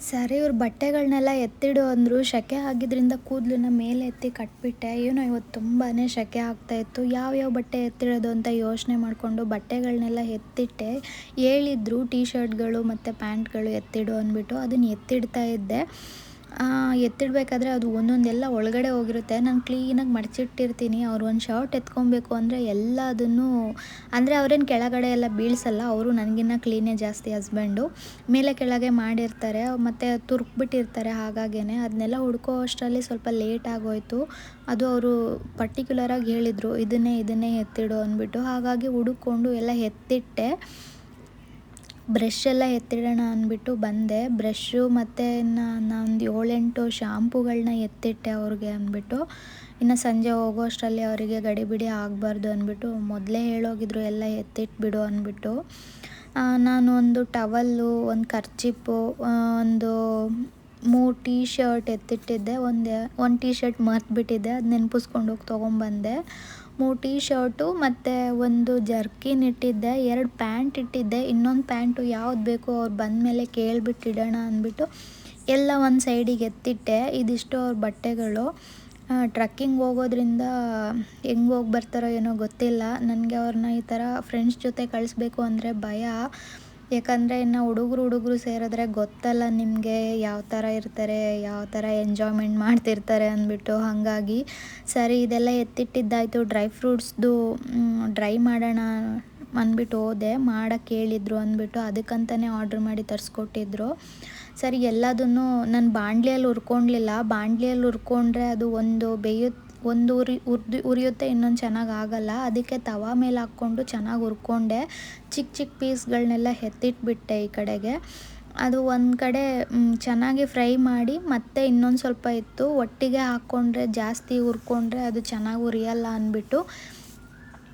ಸರಿ, ಇವ್ರ ಬಟ್ಟೆಗಳನ್ನೆಲ್ಲ ಎತ್ತಿಡು ಅಂದರು. ಸೆಕೆ ಆಗಿದ್ದರಿಂದ ಕೂದಲನ್ನ ಮೇಲೆ ಎತ್ತಿ ಕಟ್ಬಿಟ್ಟೆ. ಏನೋ ಇವತ್ತು ತುಂಬಾ ಸೆಕೆ ಆಗ್ತಾ ಇತ್ತು. ಯಾವ್ಯಾವ ಬಟ್ಟೆ ಎತ್ತಿಡೋದು ಅಂತ ಯೋಚನೆ ಮಾಡಿಕೊಂಡು ಬಟ್ಟೆಗಳನ್ನೆಲ್ಲ ಎತ್ತಿಟ್ಟೆ. ಹೇಳಿದ್ರು ಟೀ ಶರ್ಟ್ಗಳು ಮತ್ತು ಪ್ಯಾಂಟ್ಗಳು ಎತ್ತಿಡು ಅಂದ್ಬಿಟ್ಟು ಅದನ್ನು ಎತ್ತಿಡ್ತಾ ಇದ್ದೆ. ಎತ್ತಿಡಬೇಕಾದ್ರೆ ಅದು ಒಂದೊಂದೆಲ್ಲ ಒಳಗಡೆ ಹೋಗಿರುತ್ತೆ. ನಾನು ಕ್ಲೀನಾಗಿ ಮಡಚಿಟ್ಟಿರ್ತೀನಿ. ಅವ್ರು ಒಂದು ಶರ್ಟ್ ಎತ್ಕೊಬೇಕು ಅಂದರೆ ಎಲ್ಲದನ್ನು ಅಂದರೆ ಅವ್ರೇನು ಕೆಳಗಡೆ ಎಲ್ಲ ಬೀಳ್ಸಲ್ಲ, ಅವರು ನನಗಿನ್ನ ಕ್ಲೀನೇ ಜಾಸ್ತಿ ಹಸ್ಬೆಂಡು ಮೇಲೆ ಕೆಳಗೆ ಮಾಡಿರ್ತಾರೆ, ಮತ್ತು ತುರ್ಕ್ಬಿಟ್ಟಿರ್ತಾರೆ ಹಾಗಾಗೇ ಅದನ್ನೆಲ್ಲ ಹುಡ್ಕೋ ಅಷ್ಟರಲ್ಲಿ ಸ್ವಲ್ಪ ಲೇಟ್ ಆಗೋಯ್ತು. ಅದು ಅವರು ಪರ್ಟಿಕ್ಯುಲರಾಗಿ ಹೇಳಿದರು, ಇದನ್ನೇ ಇದನ್ನೇ ಎತ್ತಿಡು ಅಂದ್ಬಿಟ್ಟು. ಹಾಗಾಗಿ ಹುಡುಕೊಂಡು ಎಲ್ಲ ಎತ್ತಿಟ್ಟೆ. ಬ್ರಷ್ ಎಲ್ಲ ಎತ್ತಿಡೋಣ ಅಂದ್ಬಿಟ್ಟು ಬಂದೆ. ಬ್ರಷ್ಷು ಮತ್ತು ನಾನೊಂದು ಏಳೆಂಟು ಶಾಂಪುಗಳನ್ನ ಎತ್ತಿಟ್ಟೆ ಅವ್ರಿಗೆ ಅಂದ್ಬಿಟ್ಟು. ಇನ್ನು ಸಂಜೆ ಹೋಗೋ ಅಷ್ಟರಲ್ಲಿ ಅವರಿಗೆ ಗಡಿಬಿಡಿ ಆಗಬಾರ್ದು ಅಂದ್ಬಿಟ್ಟು ಮೊದಲೇ ಹೇಳೋಗಿದ್ರು ಎಲ್ಲ ಎತ್ತಿಟ್ಬಿಡು ಅಂದ್ಬಿಟ್ಟು. ನಾನು ಒಂದು ಟವಲ್ಲು ಒಂದು ಖರ್ಚಿಪ್ಪು ಒಂದು ಮೂರು ಟೀ ಶರ್ಟ್ ಎತ್ತಿಟ್ಟಿದ್ದೆ. ಒಂದು ಒಂದು ಟೀ ಶರ್ಟ್ ಮರ್ತುಬಿಟ್ಟಿದ್ದೆ. ಅದು ನೆನಪಿಸ್ಕೊಂಡು ಹೋಗಿ ತೊಗೊಂಬಂದೆ. ಮೂರು ಟೀ ಶರ್ಟು ಮತ್ತು ಒಂದು ಜರ್ಕಿನ್ ಇಟ್ಟಿದ್ದೆ, ಎರಡು ಪ್ಯಾಂಟ್ ಇಟ್ಟಿದ್ದೆ, ಇನ್ನೊಂದು ಪ್ಯಾಂಟು ಯಾವ್ದು ಬೇಕು ಅವ್ರು ಬಂದಮೇಲೆ ಕೇಳಿಬಿಟ್ಟು ಇಡೋಣ ಅಂದ್ಬಿಟ್ಟು ಎಲ್ಲ ಒಂದು ಸೈಡಿಗೆ ಎತ್ತಿಟ್ಟೆ. ಇದಿಷ್ಟು ಅವ್ರ ಬಟ್ಟೆಗಳು. ಟ್ರಕ್ಕಿಂಗ್ ಹೋಗೋದ್ರಿಂದ ಹೆಂಗೆ ಹೋಗಿ ಬರ್ತಾರೋ ಏನೋ ಗೊತ್ತಿಲ್ಲ. ನನಗೆ ಅವ್ರನ್ನ ಈ ಥರ ಫ್ರೆಂಡ್ಸ್ ಜೊತೆ ಕಳಿಸ್ಬೇಕು ಅಂದರೆ ಭಯ. ಯಾಕಂದರೆ ಇನ್ನು ಹುಡುಗರು ಹುಡುಗರು ಸೇರಿದ್ರೆ ಗೊತ್ತಲ್ಲ ನಿಮಗೆ ಯಾವ ಥರ ಇರ್ತಾರೆ, ಯಾವ ಥರ ಎಂಜಾಯ್ಮೆಂಟ್ ಮಾಡ್ತಿರ್ತಾರೆ ಅಂದ್ಬಿಟ್ಟು. ಹಾಗಾಗಿ ಸರಿ, ಇದೆಲ್ಲ ಎತ್ತಿಟ್ಟಿದ್ದಾಯಿತು. ಡ್ರೈ ಫ್ರೂಟ್ಸ್ದು ಡ್ರೈ ಮಾಡೋಣ ಅಂದ್ಬಿಟ್ಟು ಹೋದೆ. ಮಾಡೋಕ್ಕೆ ಹೇಳಿದ್ರು ಅಂದ್ಬಿಟ್ಟು ಅದಕ್ಕಂತಲೇ ಆರ್ಡ್ರ್ ಮಾಡಿ ತರಿಸ್ಕೊಟ್ಟಿದ್ರು. ಸರಿ, ಎಲ್ಲದನ್ನು, ನಾನು ಬಾಣಲಿಯಲ್ಲಿ ಹುರ್ಕೊಂಡ್ಲಿಲ್ಲ ಬಾಣಲಿಯಲ್ಲಿ ಹುರ್ಕೊಂಡ್ರೆ ಅದು ಒಂದು ಬೇಯುತ್ತೆ ಒಂದು ಉರಿ, ಉರ್ದು, ಉರಿಯುತ್ತೆ, ಇನ್ನೊಂದು ಚೆನ್ನಾಗಿ ಆಗಲ್ಲ. ಅದಕ್ಕೆ ತವಾ ಮೇಲೆ ಹಾಕ್ಕೊಂಡು ಚೆನ್ನಾಗಿ ಹುರ್ಕೊಂಡೆ. ಚಿಕ್ಕ ಚಿಕ್ಕ ಪೀಸ್ಗಳನ್ನೆಲ್ಲ ಎತ್ತಿಟ್ಬಿಟ್ಟೆ ಈ ಕಡೆಗೆ. ಅದು ಒಂದು ಕಡೆ ಚೆನ್ನಾಗಿ ಫ್ರೈ ಮಾಡಿ, ಮತ್ತೆ ಇನ್ನೊಂದು ಸ್ವಲ್ಪ ಇತ್ತು. ಒಟ್ಟಿಗೆ ಹಾಕ್ಕೊಂಡ್ರೆ ಜಾಸ್ತಿ ಹುರ್ಕೊಂಡ್ರೆ ಅದು ಚೆನ್ನಾಗಿ ಉರಿಯಲ್ಲ ಅಂದ್ಬಿಟ್ಟು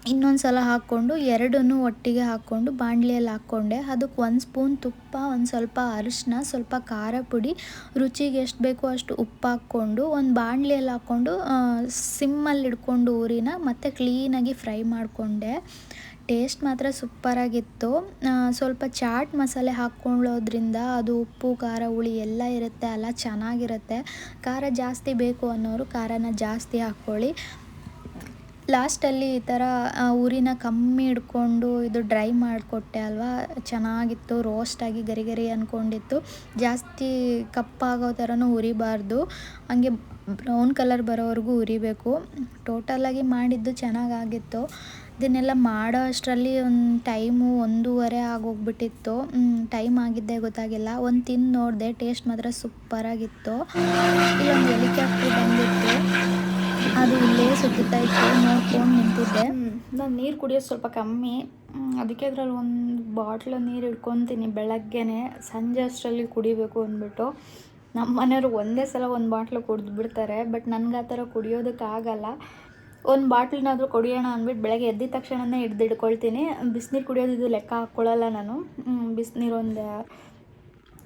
ಇನ್ನೊಂದು ಸಲ ಹಾಕ್ಕೊಂಡು ಎರಡನ್ನೂ ಒಟ್ಟಿಗೆ ಹಾಕ್ಕೊಂಡು ಬಾಣಲಿಯಲ್ಲಿ ಹಾಕ್ಕೊಂಡೆ. ಅದಕ್ಕೆ ಒಂದು ಸ್ಪೂನ್ ತುಪ್ಪ, ಒಂದು ಸ್ವಲ್ಪ ಅರಿಶಿನ ಸ್ವಲ್ಪ ಖಾರ ಪುಡಿ, ರುಚಿಗೆ ಎಷ್ಟು ಬೇಕೋ ಅಷ್ಟು ಉಪ್ಪು ಹಾಕ್ಕೊಂಡು ಒಂದು ಬಾಣಲಿಯಲ್ಲಿ ಹಾಕ್ಕೊಂಡು ಸಿಮ್ಮಲ್ಲಿ ಇಡ್ಕೊಂಡು ಊರಿನ ಮತ್ತು ಕ್ಲೀನಾಗಿ ಫ್ರೈ ಮಾಡಿಕೊಂಡೆ. ಟೇಸ್ಟ್ ಮಾತ್ರ ಸೂಪರಾಗಿತ್ತು. ಸ್ವಲ್ಪ ಚಾಟ್ ಮಸಾಲೆ ಹಾಕ್ಕೊಳ್ಳೋದ್ರಿಂದ ಅದು ಉಪ್ಪು, ಖಾರ, ಹುಳಿ ಎಲ್ಲ ಇರುತ್ತೆ, ಅಲ್ಲ ಚೆನ್ನಾಗಿರುತ್ತೆ. ಖಾರ ಜಾಸ್ತಿ ಬೇಕು ಅನ್ನೋರು ಖಾರನ ಜಾಸ್ತಿ ಹಾಕ್ಕೊಳ್ಳಿ. ಲಾಸ್ಟಲ್ಲಿ ಈ ಥರ ಉರಿನ ಕಮ್ಮಿ ಇಟ್ಕೊಂಡು ಇದು ಡ್ರೈ ಮಾಡಿಕೊಟ್ಟೆ ಅಲ್ವಾ? ಚೆನ್ನಾಗಿತ್ತು ರೋಸ್ಟಾಗಿ ಗರಿ ಗರಿ ಅಂದ್ಕೊಂಡಿತ್ತು ಜಾಸ್ತಿ ಕಪ್ಪಾಗೋ ಥರನೂ ಉರಿಬಾರ್ದು. ಹಂಗೆ ಬ್ರೌನ್ ಕಲರ್ ಬರೋವರೆಗೂ ಉರಿಬೇಕು. ಟೋಟಲಾಗಿ ಮಾಡಿದ್ದು ಚೆನ್ನಾಗಾಗಿತ್ತು. ಇದನ್ನೆಲ್ಲ ಮಾಡೋ ಅಷ್ಟರಲ್ಲಿ ಒಂದು ಟೈಮು ಒಂದೂವರೆ ಆಗೋಗ್ಬಿಟ್ಟಿತ್ತು. ಟೈಮ್ ಆಗಿದ್ದೆ ಗೊತ್ತಾಗಿಲ್ಲ. ಒಂದು ತಿಂದು ನೋಡಿದೆ ಟೇಸ್ಟ್ ಮಾತ್ರ ಸೂಪರಾಗಿತ್ತು ಇಲ್ಲೊಂದು ಎಲಿಕ್ಯಾಪ್ಟ್ರಿ ಬಂದಿತ್ತು. ಅದು ಇಲ್ಲೇ ಸುತ್ತುತ್ತಾ ಇತ್ತು, ನೋಡ್ಕೊಂಡು ನಿಂತಿದ್ದೆ. ನಾನು ನೀರು ಕುಡಿಯೋದು ಸ್ವಲ್ಪ ಕಮ್ಮಿ. ಅದಕ್ಕೆ ಅದ್ರಲ್ಲಿ ಒಂದು ಬಾಟ್ಲ ನೀರು ಇಟ್ಕೊತೀನಿ ಬೆಳಗ್ಗೆನೆ. ಸಂಜೆ ಅಷ್ಟರಲ್ಲಿ ಕುಡಿಬೇಕು ಅಂದ್ಬಿಟ್ಟು. ನಮ್ಮ ಮನೆಯವರು ಒಂದೇ ಸಲ ಒಂದು ಬಾಟ್ಲು ಕುಡಿದು ಬಿಡ್ತಾರೆ, ಬಟ್ ನನಗೆ ಆ ಥರ ಕುಡಿಯೋದಕ್ಕಾಗಲ್ಲ ಒಂದು ಬಾಟ್ಲನ್ನಾದರೂ ಕುಡಿಯೋಣ ಅಂದ್ಬಿಟ್ಟು ಬೆಳಗ್ಗೆ ಎದ್ದಿದ ತಕ್ಷಣನೇ ಹಿಡ್ದು ಇಟ್ಕೊಳ್ತೀನಿ ಬಿಸಿನೀರು ಕುಡಿಯೋದು ಇದು ಲೆಕ್ಕ ಹಾಕ್ಕೊಳ್ಳಲ್ಲ ನಾನು. ಬಿಸಿನೀರು ಒಂದು,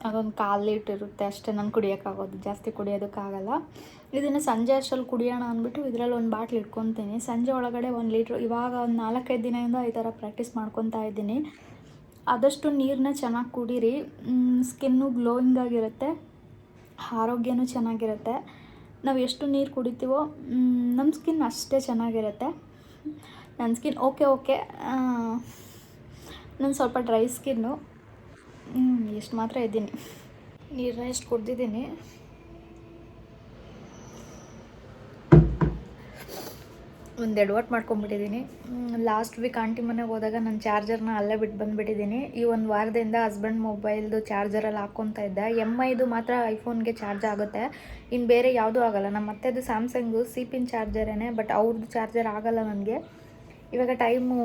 ಅದೊಂದು ಕಾಲು ಲೀಟ್ರ್ ಇರುತ್ತೆ ಅಷ್ಟೇ. ನಾನು ಕುಡಿಯೋಕ್ಕಾಗೋದು ಜಾಸ್ತಿ ಕುಡಿಯೋದಕ್ಕಾಗಲ್ಲ ಇದನ್ನು ಸಂಜೆ ಅಷ್ಟರಲ್ಲಿ ಕುಡಿಯೋಣ ಅಂದ್ಬಿಟ್ಟು ಇದರಲ್ಲಿ ಒಂದು ಬಾಟ್ಲ್ ಇಟ್ಕೊತೀನಿ. ಸಂಜೆ ಒಳಗಡೆ ಒಂದು ಲೀಟ್ರ್, ಇವಾಗ ಒಂದು ನಾಲ್ಕೈದು ದಿನದಿಂದ ಈ ಥರ ಪ್ರಾಕ್ಟೀಸ್ ಮಾಡ್ಕೊತಾ ಇದ್ದೀನಿ. ಆದಷ್ಟು ನೀರನ್ನ ಚೆನ್ನಾಗಿ ಕುಡೀರಿ. ಸ್ಕಿನ್ನು ಗ್ಲೋಯಿಂಗ್ ಆಗಿರುತ್ತೆ. ಆರೋಗ್ಯನೂ ಚೆನ್ನಾಗಿರುತ್ತೆ. ನಾವು ಎಷ್ಟು ನೀರು ಕುಡಿತೀವೋ ನಮ್ಮ ಸ್ಕಿನ್ ಅಷ್ಟೇ ಚೆನ್ನಾಗಿರುತ್ತೆ. ನನ್ನ ಸ್ಕಿನ್ ಓಕೆ ಓಕೆ. ನಾನು ಸ್ವಲ್ಪ ಡ್ರೈ ಸ್ಕಿನ್ನು. ಎಷ್ಟು ಮಾತ್ರ ಇದ್ದೀನಿ. ನೀರನ್ನ ಎಷ್ಟು ಕುಡ್ದಿದ್ದೀನಿ? ಒಂದು ಎಡವಟ್ಟು ಮಾಡ್ಕೊಂಬಿಟ್ಟಿದ್ದೀನಿ ಲಾಸ್ಟ್ ವೀಕ್ ಆಂಟಿ ಮನೆಗೆ ಹೋದಾಗ ನಾನು ಚಾರ್ಜರ್ನ ಅಲ್ಲೇ ಬಿಟ್ಟು ಬಂದುಬಿಟ್ಟಿದ್ದೀನಿ ಈ ಒಂದು ವಾರದಿಂದ ಹಸ್ಬೆಂಡ್ ಮೊಬೈಲ್ದು ಚಾರ್ಜರಲ್ಲಿ ಹಾಕ್ಕೊತಾ ಇದ್ದೆ. ಎಂ ಐದು ಮಾತ್ರ ಐಫೋನ್ಗೆ ಚಾರ್ಜ್ ಆಗುತ್ತೆ. ಇನ್ನು ಬೇರೆ ಯಾವುದೂ ಆಗಲ್ಲ. ನಮ್ಮ ಅತ್ತೆದು ಸ್ಯಾಮ್ಸಂಗು ಸಿ ಪಿನ್ ಚಾರ್ಜರೇನೆ ಬಟ್ ಅವ್ರದ್ದು ಚಾರ್ಜರ್ ಆಗಲ್ಲ ನನಗೆ. ಇವಾಗ ಟೈಮು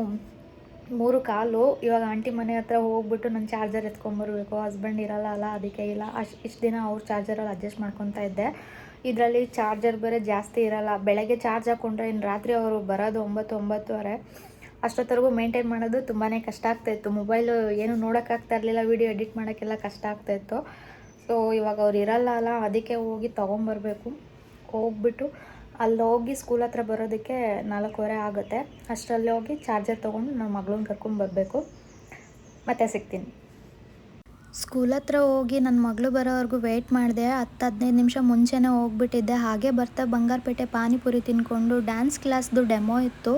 ಮೂರು ಕಾಲು. ಇವಾಗ ಆಂಟಿ ಮನೆ ಹತ್ರ ಹೋಗ್ಬಿಟ್ಟು ನಾನು ಚಾರ್ಜರ್ ಎತ್ಕೊಂಬರ್ಬೇಕು ಹಸ್ಬೆಂಡ್ ಇರಲ್ಲ ಅಲ್ಲ, ಅದಕ್ಕೆ ಇಲ್ಲ. ಅಷ್ಟು ಇಷ್ಟು ದಿನ ಅವ್ರ ಚಾರ್ಜರಲ್ಲಿ ಅಡ್ಜಸ್ಟ್ ಮಾಡ್ಕೊತಾ ಇದ್ದೆ. ಇದರಲ್ಲಿ ಚಾರ್ಜರ್ ಬೇರೆ ಜಾಸ್ತಿ ಇರಲ್ಲ. ಬೆಳಗ್ಗೆ ಚಾರ್ಜ್ ಹಾಕ್ಕೊಂಡ್ರೆ ಇನ್ನು ರಾತ್ರಿ ಅವರು ಬರೋದು ಒಂಬತ್ತು ಒಂಬತ್ತುವರೆ ಅಷ್ಟೊತ್ತರೆಗೂ ಮೇಂಟೈನ್ ಮಾಡೋದು ತುಂಬಾ ಕಷ್ಟ ಆಗ್ತಾಯಿತ್ತು ಮೊಬೈಲು ಏನು ನೋಡೋಕ್ಕಾಗ್ತಾ ಇರಲಿಲ್ಲ ವೀಡಿಯೋ ಎಡಿಟ್ ಮಾಡೋಕ್ಕೆಲ್ಲ ಕಷ್ಟ ಆಗ್ತಾಯಿತ್ತು ಸೊ ಇವಾಗ ಅವ್ರು ಇರಲ್ಲ ಅಲ್ಲ, ಅದಕ್ಕೆ ಹೋಗಿ ತೊಗೊಂಬರ್ಬೇಕು. ಹೋಗ್ಬಿಟ್ಟು ಅಲ್ಲಿ ಹೋಗಿ ಸ್ಕೂಲ್ ಹತ್ರ ಬರೋದಕ್ಕೆ ನಾಲ್ಕೂವರೆ ಆಗುತ್ತೆ. ಅಷ್ಟರಲ್ಲಿ ಹೋಗಿ ಚಾರ್ಜರ್ ತೊಗೊಂಡು ನನ್ನ ಮಗಳನ್ನ ಕರ್ಕೊಂಡು ಬರಬೇಕು. ಮತ್ತೆ ಸಿಗ್ತೀನಿ. ಸ್ಕೂಲ್ ಹತ್ರ ಹೋಗಿ ನನ್ನ ಮಗಳು ಬರೋವರೆಗೂ ವೆಯ್ಟ್ ಮಾಡಿದೆ. ಹತ್ತು ಹದಿನೈದು ನಿಮಿಷ ಮುಂಚೆನೇ ಹೋಗ್ಬಿಟ್ಟಿದ್ದೆ. ಹಾಗೆ ಬರ್ತಾ ಬಂಗಾರಪೇಟೆ ಪಾನಿಪುರಿ ತಿನ್ಕೊಂಡು ಡ್ಯಾನ್ಸ್ ಕ್ಲಾಸ್ದು ಡೆಮೋ ಇತ್ತು.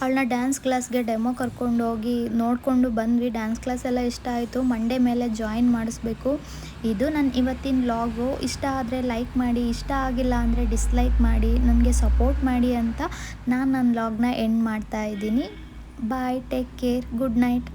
ಅವಳನ್ನ ಡ್ಯಾನ್ಸ್ ಕ್ಲಾಸ್ಗೆ ಡೆಮೋ ಕರ್ಕೊಂಡು ಹೋಗಿ ನೋಡಿಕೊಂಡು ಬಂದ್ವಿ. ಡ್ಯಾನ್ಸ್ ಕ್ಲಾಸ್ ಎಲ್ಲ ಇಷ್ಟ ಆಯಿತು. ಮಂಡೇ ಮೇಲೆ ಜಾಯಿನ್ ಮಾಡಿಸ್ಬೇಕು. ಇದು ನನ್ನ ಇವತ್ತಿನ ಲಾಗು ಇಷ್ಟ ಆದರೆ ಲೈಕ್ ಮಾಡಿ, ಇಷ್ಟ ಆಗಿಲ್ಲ ಅಂದರೆ ಡಿಸ್ಲೈಕ್ ಮಾಡಿ, ನನಗೆ ಸಪೋರ್ಟ್ ಮಾಡಿ ಅಂತ ನಾನು ನನ್ನ ಲಾಗ್ನ ಎಂಡ್ ಮಾಡ್ತಾ ಇದ್ದೀನಿ. Bye take care good night